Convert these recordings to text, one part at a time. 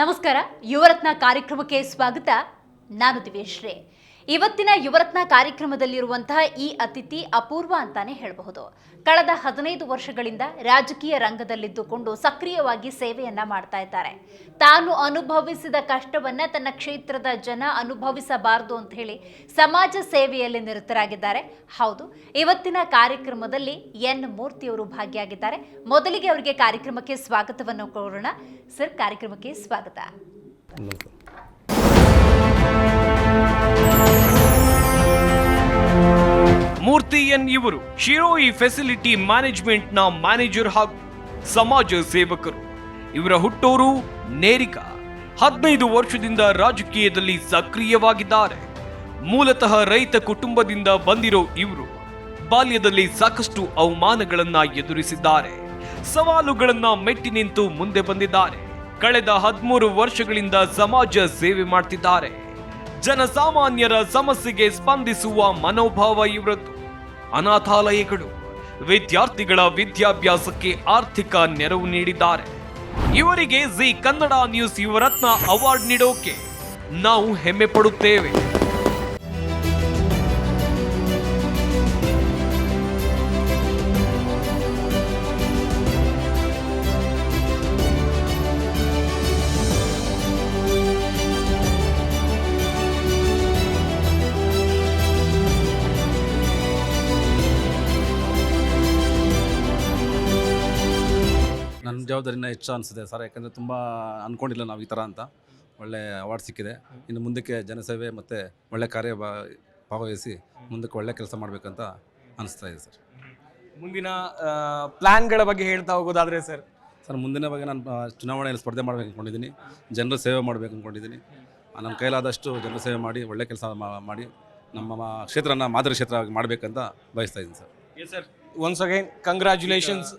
ನಮಸ್ಕಾರ ಯುವರತ್ನ ಕಾರ್ಯಕ್ರಮಕ್ಕೆ ಸ್ವಾಗತ. ನಾನು ದಿವೇಶ್ರೇ ಇವತ್ತಿನ ಯುವರತ್ನ ಕಾರ್ಯಕ್ರಮದಲ್ಲಿರುವಂತಹ ಈ ಅತಿಥಿ ಅಪೂರ್ವ ಅಂತಾನೆ ಹೇಳಬಹುದು. ಕಳೆದ ಹದಿನೈದು ವರ್ಷಗಳಿಂದ ರಾಜಕೀಯ ರಂಗದಲ್ಲಿದ್ದುಕೊಂಡು ಸಕ್ರಿಯವಾಗಿ ಸೇವೆಯನ್ನ ಮಾಡ್ತಾ ಇದ್ದಾರೆ. ತಾನು ಅನುಭವಿಸಿದ ಕಷ್ಟವನ್ನ ತನ್ನ ಕ್ಷೇತ್ರದ ಜನ ಅನುಭವಿಸಬಾರದು ಅಂತ ಹೇಳಿ ಸಮಾಜ ಸೇವೆಯಲ್ಲಿ ನಿರತರಾಗಿದ್ದಾರೆ. ಹೌದು, ಇವತ್ತಿನ ಕಾರ್ಯಕ್ರಮದಲ್ಲಿ ಎನ್ ಮೂರ್ತಿಯವರು ಭಾಗಿಯಾಗಿದ್ದಾರೆ. ಮೊದಲಿಗೆ ಅವರಿಗೆ ಕಾರ್ಯಕ್ರಮಕ್ಕೆ ಸ್ವಾಗತವನ್ನು ಕೋರೋಣ. ಸರ್, ಕಾರ್ಯಕ್ರಮಕ್ಕೆ ಸ್ವಾಗತ. ಮೂರ್ತಿ ಎನ್ ಇವರು. ಶಿರೋಯಿ ಫೆಸಿಲಿಟಿ ಮ್ಯಾನೇಜ್ಮೆಂಟ್ನ ಮ್ಯಾನೇಜರ್ ಹಾಗೂ ಸಮಾಜ ಸೇವಕರು. ಇವರ ಹುಟ್ಟೂರು ನೇರಿಕ ಹದಿನೈದು ವರ್ಷದಿಂದ ರಾಜಕೀಯದಲ್ಲಿ ಸಕ್ರಿಯವಾಗಿದ್ದಾರೆ. ಮೂಲತಃ ರೈತ ಕುಟುಂಬದಿಂದ ಬಂದಿರೋ ಇವರು ಬಾಲ್ಯದಲ್ಲಿ ಸಾಕಷ್ಟು ಅವಮಾನಗಳನ್ನ ಎದುರಿಸಿದ್ದಾರೆ. ಸವಾಲುಗಳನ್ನ ಮೆಟ್ಟಿ ನಿಂತು ಮುಂದೆ ಬಂದಿದ್ದಾರೆ. ಕಳೆದ ಹದಿಮೂರು ವರ್ಷಗಳಿಂದ ಸಮಾಜ ಸೇವೆ ಮಾಡ್ತಿದ್ದಾರೆ. ಜನಸಾಮಾನ್ಯರ ಸಮಸ್ಯೆಗೆ ಸ್ಪಂದಿಸುವ ಮನೋಭಾವ ಇವರದ್ದು. ಅನಾಥಾಲಯಗಳು ವಿದ್ಯಾರ್ಥಿಗಳ ವಿದ್ಯಾಭ್ಯಾಸಕ್ಕೆ ಆರ್ಥಿಕ ನೆರವು ನೀಡಿದ್ದಾರೆ. ಇವರಿಗೆ Zee Kannada news Yuvaratna award ನೀಡೋಕೆ ನಾವು ಹೆಮ್ಮೆ ಪಡುತ್ತೇವೆ. ಜವಾಬ್ದಾರಿನ ಹೆಚ್ಚು ಅನಿಸಿದೆ ಸರ್ ಯಾಕಂದರೆ ತುಂಬ ಅಂದ್ಕೊಂಡಿಲ್ಲ ನಾವು ಈ ಥರ ಅಂತ. ಒಳ್ಳೆ ಅವಾರ್ಡ್ ಸಿಕ್ಕಿದೆ. ಇನ್ನು ಮುಂದಕ್ಕೆ ಜನಸೇವೆ ಮತ್ತು ಒಳ್ಳೆ ಕಾರ್ಯ ಭಾಗವಹಿಸಿ ಮುಂದಕ್ಕೆ ಒಳ್ಳೆ ಕೆಲಸ ಮಾಡಬೇಕಂತ ಅನಿಸ್ತಾ ಇದೆ ಸರ್. ಮುಂದಿನ ಪ್ಲ್ಯಾನ್ಗಳ ಬಗ್ಗೆ ಹೇಳ್ತಾ ಹೋಗೋದಾದರೆ ಸರ್? ಸರ್ ಮುಂದಿನ ಬಗ್ಗೆ ನಾನು ಚುನಾವಣೆಯಲ್ಲಿ ಸ್ಪರ್ಧೆ ಮಾಡಬೇಕು ಅಂದ್ಕೊಂಡಿದ್ದೀನಿ ಜನರ ಸೇವೆ ಮಾಡಬೇಕು ಅಂದ್ಕೊಂಡಿದ್ದೀನಿ ನನ್ನ ಕೈಲಾದಷ್ಟು ಜನರ ಸೇವೆ ಮಾಡಿ ಒಳ್ಳೆ ಕೆಲಸ ಮಾಡಿ ನಮ್ಮ ಕ್ಷೇತ್ರನ ಮಾದರಿ ಕ್ಷೇತ್ರವಾಗಿ ಮಾಡಬೇಕಂತ ಬಯಸ್ತಾ ಇದ್ದೀನಿ sir. Sir once again congratulations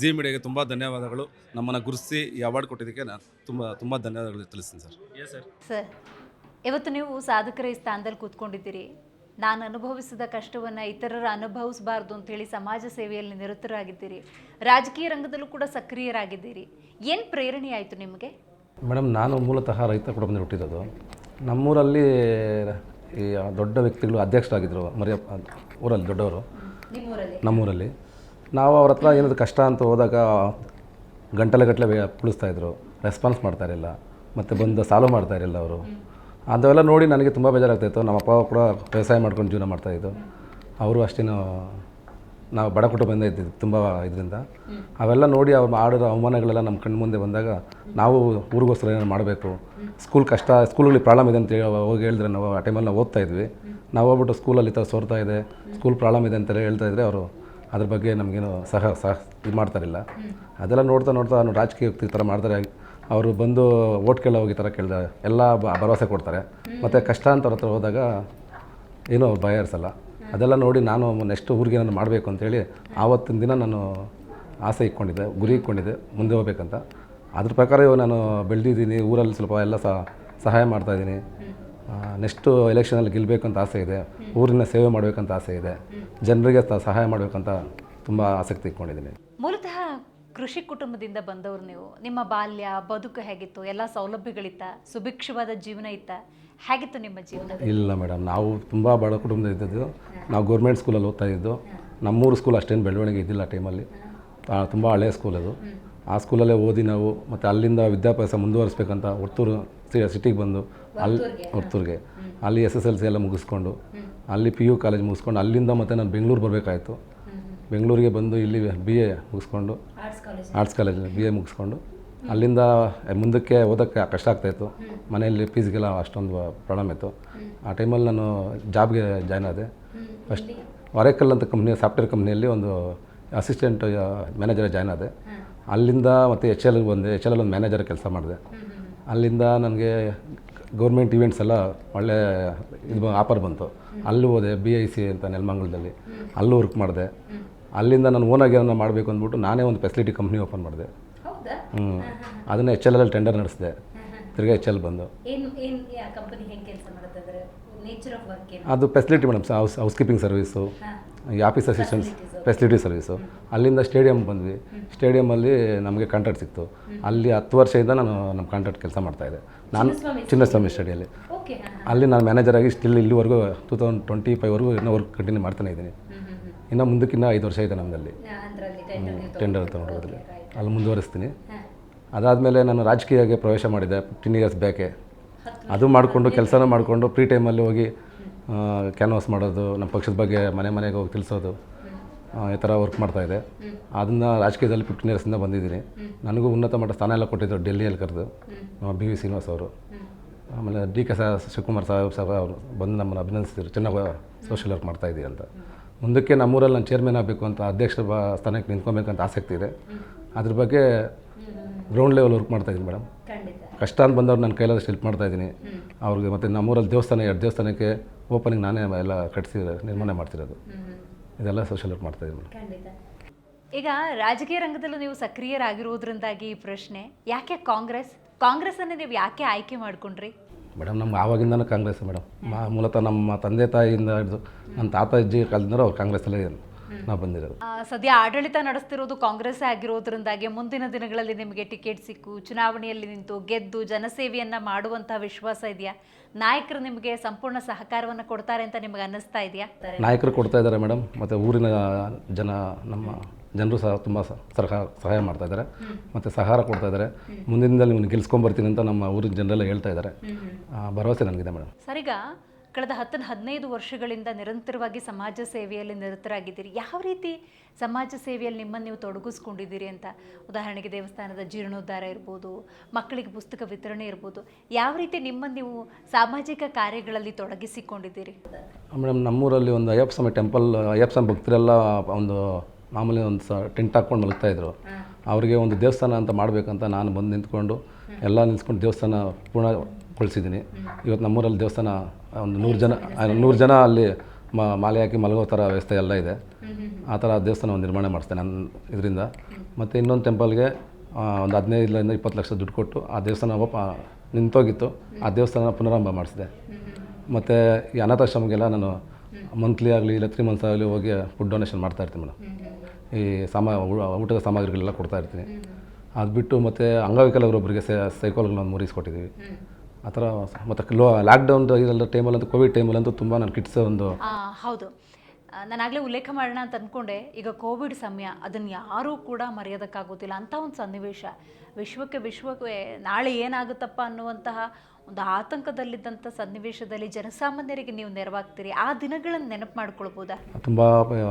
Zee ಮೀಡಿಯಾಗೆ ತುಂಬ ಧನ್ಯವಾದಗಳು. ನಮ್ಮನ್ನು ಗುರುಸಿ ಈ ಅವಾರ್ಡ್ ಕೊಟ್ಟಿದ್ದಕ್ಕೆ ನಾನು ತುಂಬ ತುಂಬ ಧನ್ಯವಾದಗಳು ತಿಳಿಸ್ತೀನಿ ಸರ್. ಸರ್ ಸರ್ ಇವತ್ತು ನೀವು ಸಾಧಕರ ಈ ಸ್ಥಾನದಲ್ಲಿ ಕೂತ್ಕೊಂಡಿದ್ದೀರಿ. ನಾನು ಅನುಭವಿಸಿದ ಕಷ್ಟವನ್ನು ಇತರರು ಅನುಭವಿಸಬಾರ್ದು ಅಂತೇಳಿ ಸಮಾಜ ಸೇವೆಯಲ್ಲಿ ನಿರತರಾಗಿದ್ದೀರಿ. ರಾಜಕೀಯ ರಂಗದಲ್ಲೂ ಕೂಡ ಸಕ್ರಿಯರಾಗಿದ್ದೀರಿ. ಏನು ಪ್ರೇರಣೆ ಆಯಿತು ನಿಮಗೆ? ಮೇಡಮ್ ನಾನು ಮೂಲತಃ ರೈತ ಕುಟುಂಬದಲ್ಲಿ ಹುಟ್ಟಿರೋದು ನಮ್ಮೂರಲ್ಲಿ ಈ ದೊಡ್ಡ ವ್ಯಕ್ತಿಗಳು ಅಧ್ಯಕ್ಷರಾಗಿದ್ದರು ಮರಿಯಪ್ಪ ಊರಲ್ಲಿ ದೊಡ್ಡವರು. ನಿಮ್ಮೂರಲ್ಲಿ? ನಮ್ಮೂರಲ್ಲಿ. ನಾವು ಅವ್ರ ಹತ್ರ ಏನಾದರೂ ಕಷ್ಟ ಅಂತ ಹೋದಾಗ ಗಂಟಲೆ ಗಟ್ಟಲೆ ಇದ್ರು. ರೆಸ್ಪಾನ್ಸ್ ಮಾಡ್ತಾ ಇರಲಿಲ್ಲ. ಮತ್ತು ಬಂದು ಸಾಲ್ವ್ ಮಾಡ್ತಾ ಇರಲಿಲ್ಲ ಅವರು. ಅಂಥವೆಲ್ಲ ನೋಡಿ ನನಗೆ ತುಂಬ ಬೇಜಾರಾಗ್ತಾಯಿತ್ತು ನಮ್ಮ ಅಪ್ಪ ಕೂಡ ವ್ಯವಸಾಯ ಮಾಡ್ಕೊಂಡು ಜೀವನ ಮಾಡ್ತಾಯಿದ್ದು ಅವರು ಅಷ್ಟೇನು ನಾವು ಬಡ ಕುಟುಂಬದಿಂದ ಇದ್ದಿದ್ದು ತುಂಬ ಇದರಿಂದ. ಅವೆಲ್ಲ ನೋಡಿ ಅವ್ರು ಮಾಡಿರೋ ಅವಮಾನಗಳೆಲ್ಲ ನಮ್ಮ ಕಣ್ಣು ಮುಂದೆ ಬಂದಾಗ ನಾವು ಊರಿಗೋಸ್ಕರ ಏನಾರು ಮಾಡಬೇಕು. ಸ್ಕೂಲ್ ಕಷ್ಟ ಸ್ಕೂಲ್ಗಳಿಗೆ ಪ್ರಾಬ್ಲಮ್ ಇದೆ ಅಂತ ಹೇಳಿ ಹೋಗಿ ಹೇಳಿದ್ರೆ ನಾವು ಆ ಟೈಮಲ್ಲಿ ನಾವು ಓದ್ತಾ ಇದ್ವಿ. ನಾವು ಹೋಗ್ಬಿಟ್ಟು ಸ್ಕೂಲಲ್ಲಿ ಈ ಥರ ಸೋರ್ತಾ ಇದೆ. ಸ್ಕೂಲ್ ಪ್ರಾಬ್ಲಮ್ ಇದೆ ಅಂತ ಹೇಳ್ತಾ ಇದ್ರೆ ಅವರು ಅದ್ರ ಬಗ್ಗೆ ನಮಗೇನು ಸಹ ಸಹ ಇದು ಮಾಡ್ತಾರಿಲ್ಲ. ಅದೆಲ್ಲ ನೋಡ್ತಾ ನೋಡ್ತಾ ಅವ್ನು ರಾಜಕೀಯ ಥರ ಮಾಡ್ತಾರೆ. ಅವರು ಬಂದು ಓಟ್ ಕೇಳೋ ಹೋಗಿ ಥರ ಕೇಳಿದ ಎಲ್ಲ ಬ- ಭರವಸೆ ಕೊಡ್ತಾರೆ. ಮತ್ತು ಕಷ್ಟ ಅಂತ ಅವ್ರ ಹತ್ರ ಹೋದಾಗ ಏನೂ ಅವ್ರು ಭಯ ಇರಿಸಲ್ಲ. ಅದೆಲ್ಲ ನೋಡಿ ನಾನು ನೆಕ್ಸ್ಟ್ ಊರಿಗೆ ನಾನು ಮಾಡಬೇಕು ಅಂತೇಳಿ ಆವತ್ತಿನ ದಿನ ನಾನು ಆಸೆ ಇಟ್ಕೊಂಡಿದ್ದೆ ಗುರಿ ಇಟ್ಕೊಂಡಿದ್ದೆ ಮುಂದೆ ಹೋಗ್ಬೇಕಂತ. ಅದ್ರ ಪ್ರಕಾರ ಇವಾಗ ನಾನು ಬೆಳೆದಿದ್ದೀನಿ ಊರಲ್ಲಿ ಸ್ವಲ್ಪ ಎಲ್ಲ ಸಹ ಸಹಾಯ ಮಾಡ್ತಾಯಿದ್ದೀನಿ ನೆಕ್ಸ್ಟು ಎಲೆಕ್ಷನಲ್ಲಿ ಗೆಲ್ಲಬೇಕಂತ ಆಸೆ ಇದೆ. ಊರಿನ ಸೇವೆ ಮಾಡಬೇಕಂತ ಆಸೆ ಇದೆ. ಜನರಿಗೆ ಸಹಾಯ ಮಾಡಬೇಕಂತ ತುಂಬ ಆಸಕ್ತಿ ಇಟ್ಕೊಂಡಿದ್ದೀನಿ. ಮೂಲತಃ ಕೃಷಿ ಕುಟುಂಬದಿಂದ ಬಂದವರು ನೀವು. ನಿಮ್ಮ ಬಾಲ್ಯ ಬದುಕು ಹೇಗಿತ್ತು? ಎಲ್ಲ ಸೌಲಭ್ಯಗಳಿತ್ತ? ಸುಭಿಕ್ಷವಾದ ಜೀವನ ಇತ್ತ? ಹೇಗಿತ್ತು ನಿಮ್ಮ ಜೀವನ ಇಲ್ಲ ಮೇಡಮ್ ನಾವು ತುಂಬ ಬಡ ಕುಟುಂಬದ ಇದ್ದದ್ದು ನಾವು ಗೌರ್ಮೆಂಟ್ ಸ್ಕೂಲಲ್ಲಿ ಓದ್ತಾ ಇದ್ದು ನಮ್ಮೂರು ಸ್ಕೂಲ್ ಅಷ್ಟೇನು ಬೆಳವಣಿಗೆ ಇದ್ದಿಲ್ಲ ಆ ಟೈಮಲ್ಲಿ. ತುಂಬ ಹಳೆಯ ಸ್ಕೂಲ್ ಅದು. ಆ ಸ್ಕೂಲಲ್ಲೇ ಓದಿ ನಾವು ಮತ್ತು ಅಲ್ಲಿಂದ ವಿದ್ಯಾಭ್ಯಾಸ ಮುಂದುವರಿಸ್ಬೇಕಂತ ಒರ್ತೂರು ಸಿಟಿಗೆ ಬಂದು ಅಲ್ಲಿ ಒರ್ತೂರಿಗೆ ಅಲ್ಲಿ ಎಸ್ ಎಸ್ ಎಲ್ ಸಿ ಎಲ್ಲ ಮುಗಿಸ್ಕೊಂಡು ಅಲ್ಲಿ ಪಿ ಯು ಕಾಲೇಜ್ ಮುಗಿಸ್ಕೊಂಡು ಅಲ್ಲಿಂದ ಮತ್ತೆ ನಾನು ಬೆಂಗಳೂರು ಬರಬೇಕಾಯಿತು. ಬೆಂಗಳೂರಿಗೆ ಬಂದು ಇಲ್ಲಿ ಬಿ ಎ ಮುಗಿಸ್ಕೊಂಡು ಆರ್ಟ್ಸ್ ಕಾಲೇಜಲ್ಲಿ ಬಿ ಎ ಮುಗಿಸ್ಕೊಂಡು ಅಲ್ಲಿಂದ ಮುಂದಕ್ಕೆ ಓದೋಕ್ಕೆ ಕಷ್ಟ ಆಗ್ತಾಯಿತ್ತು ಮನೆಯಲ್ಲಿ ಫೀಸ್ಗೆಲ್ಲ ಅಷ್ಟೊಂದು ಪ್ರಾಬ್ಲಮ್ ಇತ್ತು. ಆ ಟೈಮಲ್ಲಿ ನಾನು ಜಾಬ್ಗೆ ಜಾಯ್ನ್ ಆದೆ. ಫಸ್ಟ್ ವಾರೇಕಲ್ ಅಂತ ಕಂಪ್ನಿ ಸಾಫ್ಟ್ವೇರ್ ಕಂಪ್ನಿಯಲ್ಲಿ ಒಂದು ಅಸಿಸ್ಟೆಂಟ್ ಮ್ಯಾನೇಜರ್ ಜಾಯ್ನ್ ಆದೆ. ಅಲ್ಲಿಂದ ಮತ್ತು ಎಚ್ ಎಲ್ ಬಂದೆ. ಎಚ್ ಎಲ್ ಒಂದು ಮ್ಯಾನೇಜರ್ ಕೆಲಸ ಮಾಡಿದೆ. ಅಲ್ಲಿಂದ ನನಗೆ ಗೌರ್ಮೆಂಟ್ ಇವೆಂಟ್ಸ್ ಎಲ್ಲ ಒಳ್ಳೆ ಇದು ಆಫರ್ ಬಂತು. ಅಲ್ಲಿ ಹೋದೆ ಬಿ ಐ ಸಿ ಅಂತ ನೆಲಮಂಗಲದಲ್ಲಿ. ಅಲ್ಲೂ ವರ್ಕ್ ಮಾಡಿದೆ. ಅಲ್ಲಿಂದ ನಾನು ಓನಾಗಿ ಏನನ್ನ ಮಾಡಬೇಕು ಅಂದ್ಬಿಟ್ಟು ನಾನೇ ಒಂದು ಫೆಸಿಲಿಟಿ ಕಂಪ್ನಿ ಓಪನ್ ಮಾಡಿದೆ. ಹ್ಞೂ ಅದನ್ನು ಎಚ್ ಎಲ್ ಅಲ್ಲಿ ಟೆಂಡರ್ ನಡೆಸಿದೆ. ತಿರ್ಗಾ ಎಚ್ ಎಲ್ ಬಂದು. ಅದು facility madam house housekeeping service ಈ ಆಫೀಸ್ ಅಸಿಸ್ಟೆಂಟ್ಸ್ ಫೆಸಿಲಿಟಿ ಸರ್ವಿಸು ಅಲ್ಲಿಂದ ಸ್ಟೇಡಿಯಂ ಬಂದ್ವಿ. ಸ್ಟೇಡಿಯಮಲ್ಲಿ ನಮಗೆ ಕಾಂಟ್ರಾಕ್ಟ್ ಸಿಕ್ತು. ಅಲ್ಲಿ ಹತ್ತು ವರ್ಷದಿಂದ ನಾನು ನಮ್ಮ ಕಾಂಟ್ರಾಕ್ಟ್ ಕೆಲಸ ಮಾಡ್ತಾಯಿದ್ದೆ ನಾನು ಚಿನ್ನಸ್ವಾಮಿ ಸ್ಟಡಿಯಲ್ಲಿ ಅಲ್ಲಿ. ನಾನು ಮ್ಯಾನೇಜರ್ ಆಗಿ ಸ್ಟಿಲ್ ಇಲ್ಲಿವರೆಗೂ ಟೂ ತೌಸಂಡ್ ಟ್ವೆಂಟಿ ಫೈವ್ವರೆಗೂ ಇನ್ನೂ ವರ್ಕ್ ಕಂಟಿನ್ಯೂ ಮಾಡ್ತಾನೆ ಇದ್ದೀನಿ. ಇನ್ನು ಮುಂದಕ್ಕಿನ್ನ ಐದು ವರ್ಷ ಇದೆ ನಮ್ಮಲ್ಲಿ ಟೆಂಡರ್ ತೊಗೊಂಡೋದ್ರಲ್ಲಿ ಅಲ್ಲಿ ಮುಂದುವರಿಸ್ತೀನಿ. ಅದಾದಮೇಲೆ ನಾನು ರಾಜಕೀಯಕ್ಕೆ ಪ್ರವೇಶ ಮಾಡಿದೆ ಫಿಫ್ಟೀನ್ ಇಯರ್ಸ್ ಬ್ಯಾಕೆ ಅದು ಮಾಡಿಕೊಂಡು ಕೆಲಸನ ಮಾಡಿಕೊಂಡು ಫ್ರೀ ಟೈಮಲ್ಲಿ ಹೋಗಿ ಕ್ಯಾನ್ವಾಸ್ ಮಾಡೋದು ನಮ್ಮ ಪಕ್ಷದ ಬಗ್ಗೆ ಮನೆ ಮನೆಗೆ ಹೋಗಿ ತಿಳಿಸೋದು. ಈ ಥರ ವರ್ಕ್ ಮಾಡ್ತಾ ಇದೆ. ಅದನ್ನ ರಾಜಕೀಯದಲ್ಲಿ ಫಿಫ್ಟೀನ್ ಇಯರ್ಸಿಂದ ಬಂದಿದ್ದೀನಿ. ನನಗೂ ಉನ್ನತ ಮಟ್ಟ ಸ್ಥಾನ ಎಲ್ಲ ಕೊಟ್ಟಿದ್ದರು ಡೆಲ್ಲಿಯಲ್ಲಿ ಕರೆದು. ಬಿ ವಿ ಶ್ರೀನಿವಾಸ್ ಅವರು. ಆಮೇಲೆ ಡಿ ಕೆ ಶಿವಕುಮಾರ್ ಸಾಹೇಬ್ ಸಾಹೇಬ್ ಅವರು ಬಂದು ನಮ್ಮನ್ನು ಅಭಿನಂದಿಸಿದ್ರು. ಚೆನ್ನಾಗಿ ಸೋಷಿಯಲ್ ವರ್ಕ್ ಮಾಡ್ತಾಯಿದ್ದೀವಿ ಅಂತ. ಮುಂದಕ್ಕೆ ನಮ್ಮೂರಲ್ಲಿ ನಾನು ಚೇರ್ಮನ್ ಆಗಬೇಕು ಅಂತ ಅಧ್ಯಕ್ಷ ಬ ಸ್ಥಾನಕ್ಕೆ ನಿಂತ್ಕೊಬೇಕಂತ ಆಸಕ್ತಿ ಇದೆ. ಅದ್ರ ಬಗ್ಗೆ ಗ್ರೌಂಡ್ ಲೆವೆಲ್ ವರ್ಕ್ ಮಾಡ್ತಾಯಿದ್ದೀನಿ ಮೇಡಮ್ ಕಷ್ಟ ಅಂತ ಬಂದವ್ರು ನನ್ನ ಕೈಲಾದಷ್ಟು ಹೆಲ್ಪ್ ಮಾಡ್ತಾಯಿದ್ದೀನಿ ಅವ್ರಿಗೆ ಮತ್ತು ನಮ್ಮೂರಲ್ಲಿ ದೇವಸ್ಥಾನ ಎರಡು ದೇವಸ್ಥಾನಕ್ಕೆ ಓಪನಿಂಗ್ ನಾನೇ ಎಲ್ಲ ಕಟ್ಸಿ ನಿರ್ಮಾಣ ಮಾಡ್ತಿರೋದು. ಇದೆಲ್ಲ ಸೋಷಿಯಲ್ ವರ್ಕ್ ಮಾಡ್ತಾಯಿದ್ದೀನಿ ಮೇಡಮ್ ಈಗ ರಾಜಕೀಯ ರಂಗದಲ್ಲೂ ನೀವು ಸಕ್ರಿಯರಾಗಿರುವುದರಿಂದಾಗಿ ಈ ಪ್ರಶ್ನೆ ಯಾಕೆ ಕಾಂಗ್ರೆಸ್? ಕಾಂಗ್ರೆಸ್ ಅನ್ನು ನೀವು ಯಾಕೆ ಆಯ್ಕೆ ಮಾಡ್ಕೊಂಡ್ರಿ? ಮೇಡಮ್ ನಮ್ಗೆ ಆವಾಗಿಂದನೂ ಕಾಂಗ್ರೆಸ್ ಮೇಡಮ್. ಮಾ ಮೂಲತಃ ನಮ್ಮ ತಂದೆ ತಾಯಿಯಿಂದ ಹಿಡಿದು ನನ್ನ ತಾತ ಅಜ್ಜಿ ಕಾಲದಿಂದ ಅವ್ರು ಕಾಂಗ್ರೆಸ್ಸಲ್ಲೇ ನಾವು ಬಂದಿರೋದು. ಆ, ಸದ್ಯ ಆಡಳಿತ ನಡೆಸ್ತಿರೋದು ಕಾಂಗ್ರೆಸ್ ಆಗಿರೋದ್ರಿಂದಾಗಿ ಮುಂದಿನ ದಿನಗಳಲ್ಲಿ ನಿಮಗೆ ಟಿಕೆಟ್ ಸಿಕ್ಕು ಚುನಾವಣೆಯಲ್ಲಿ ನಿಂತು ಗೆದ್ದು ಜನಸೇವೆಯನ್ನ ಮಾಡುವಂತಹ ವಿಶ್ವಾಸ ಇದೆಯಾ? ನಾಯಕರು ನಿಮಗೆ ಸಂಪೂರ್ಣ ಸಹಕಾರವನ್ನು ಕೊಡ್ತಾರೆ ಅಂತ ನಿಮಗೆ ಅನ್ನಿಸ್ತಾ ಇದೆಯಾ? ನಾಯಕರು ಕೊಡ್ತಾ ಇದ್ದಾರೆ ಮೇಡಮ್ ಮತ್ತು ಊರಿನ ಜನ ನಮ್ಮ ಜನರು ಸಹ ತುಂಬ ಸಹ ಸಹಾಯ ಮಾಡ್ತಾ ಇದ್ದಾರೆ ಮತ್ತು ಸಹಕಾರ ಕೊಡ್ತಾ ಇದ್ದಾರೆ. ಮುಂದಿನ ನಿಮ್ಮನ್ನು ನೀವು ಗೆಲ್ಸ್ಕೊಂಬರ್ತೀನಿ ಅಂತ ನಮ್ಮ ಊರಿನ ಜನರೆಲ್ಲ ಹೇಳ್ತಾ ಇದ್ದಾರೆ. ಭರವಸೆ ನನಗಿದೆ ಮೇಡಮ್. ಸರಿಗ ಕಳೆದ ಹತ್ತು ಹದಿನೈದು ವರ್ಷಗಳಿಂದ ನಿರಂತರವಾಗಿ ಸಮಾಜ ಸೇವೆಯಲ್ಲಿ ನಿರತರಾಗಿದ್ದೀರಿ. ಯಾವ ರೀತಿ ಸಮಾಜ ಸೇವೆಯಲ್ಲಿ ನಿಮ್ಮನ್ನು ನೀವು ತೊಡಗಿಸ್ಕೊಂಡಿದ್ದೀರಿ ಅಂತ ಉದಾಹರಣೆಗೆ ದೇವಸ್ಥಾನದ ಜೀರ್ಣೋದ್ಧಾರ ಇರ್ಬೋದು ಮಕ್ಕಳಿಗೆ ಪುಸ್ತಕ ವಿತರಣೆ ಇರ್ಬೋದು ಯಾವ ರೀತಿ ನಿಮ್ಮನ್ನು ನೀವು ಸಾಮಾಜಿಕ ಕಾರ್ಯಗಳಲ್ಲಿ ತೊಡಗಿಸಿಕೊಂಡಿದ್ದೀರಿ? ಮೇಡಮ್ ನಮ್ಮೂರಲ್ಲಿ ಒಂದು ಅಯ್ಯಪ್ಪ ಸ್ವಾಮಿ ಟೆಂಪಲ್ ಅಯ್ಯಪ್ಪ ಸ್ವಾಮಿ ಭಕ್ತರೆಲ್ಲ ಒಂದು ಮಾಮೂಲಿ ಒಂದು ಸ ಟೆಂಟ್ ಹಾಕ್ಕೊಂಡು ಮಲಗ್ತಾ ಇದ್ರು. ಅವರಿಗೆ ಒಂದು ದೇವಸ್ಥಾನ ಅಂತ ಮಾಡಬೇಕಂತ ನಾನು ಬಂದು ನಿಂತ್ಕೊಂಡು ಎಲ್ಲ ನಿಲ್ಸ್ಕೊಂಡು ದೇವಸ್ಥಾನ ಪೂರ್ಣಗೊಳಿಸಿದ್ದೀನಿ. ಇವತ್ತು ನಮ್ಮೂರಲ್ಲಿ ದೇವಸ್ಥಾನ ಒಂದು ನೂರು ಜನ ನೂರು ಜನ ಅಲ್ಲಿ ಮಾಲೆ ಹಾಕಿ ಮಲಗೋ ಥರ ವ್ಯವಸ್ಥೆ ಎಲ್ಲ ಇದೆ. ಆ ಥರ ದೇವಸ್ಥಾನ ಒಂದು ನಿರ್ಮಾಣ ಮಾಡಿಸ್ತೇನೆ ನನ್ನ ಇದರಿಂದ. ಮತ್ತು ಇನ್ನೊಂದು ಟೆಂಪಲ್ಗೆ ಒಂದು ಹದಿನೈದರಿಂದ ಇಪ್ಪತ್ತು ಲಕ್ಷ ದುಡ್ಡು ಕೊಟ್ಟು ಆ ದೇವಸ್ಥಾನ ಒಪ್ಪ ನಿಂತೋಗಿತ್ತು. ಆ ದೇವಸ್ಥಾನ ಪುನರಾರಂಭ ಮಾಡಿಸಿದೆ. ಮತ್ತು ಈ ಅನಾಥಾಶ್ರಮಗೆಲ್ಲ ನಾನು ಮಂತ್ಲಿ ಆಗಲಿ ಇಲ್ಲ ತ್ರೀ ಮಂತ್ಸ್ ಆಗಲಿ ಹೋಗಿ ಫುಡ್ ಡೊನೇಷನ್ ಮಾಡ್ತಾ ಇರ್ತೀನಿ ಮೇಡಮ್. ಈ ಸಾಮ ಊಟದ ಸಾಮಗ್ರಿಗಳೆಲ್ಲ ಕೊಡ್ತಾ ಇರ್ತೀನಿ. ಅದು ಬಿಟ್ಟು ಮತ್ತು ಅಂಗವಿಕಲರೊಬ್ಬರಿಗೆ ಸೈಕೋಲ್ಗಳನ್ನ ಮುರಿಸ್ಕೊಟ್ಟಿದ್ದೀವಿ ಆ ಥರ ಮತ್ತು ಲೋ ಲಾಕ್ಡೌನ್ ಇದೆಲ್ಲ ಟೈಮಲ್ಲಂತೂ ಕೋವಿಡ್ ಟೈಮಲ್ಲಂತೂ ತುಂಬ ನಾನು ಕಿಟ್ಸ್ ಒಂದು ಆ, ಹೌದು. ನಾನಾಗಲೇ ಉಲ್ಲೇಖ ಮಾಡೋಣ ಅಂತ ಅಂದ್ಕೊಂಡೆ ಈಗ ಕೋವಿಡ್ ಸಮಯ ಅದನ್ನು ಯಾರೂ ಕೂಡ ಮರೆಯೋದಕ್ಕಾಗೋದಿಲ್ಲ. ಅಂಥ ಒಂದು ಸನ್ನಿವೇಶ. ವಿಶ್ವಕ್ಕೆ ವಿಶ್ವಕ್ಕೆ ನಾಳೆ ಏನಾಗುತ್ತಪ್ಪ ಅನ್ನುವಂತಹ ಒಂದು ಆತಂಕದಲ್ಲಿದ್ದಂಥ ಸನ್ನಿವೇಶದಲ್ಲಿ ಜನಸಾಮಾನ್ಯರಿಗೆ ನೀವು ನೆರವಾಗ್ತೀರಿ. ಆ ದಿನಗಳನ್ನು ನೆನಪು ಮಾಡ್ಕೊಳ್ಬೋದಾ? ತುಂಬ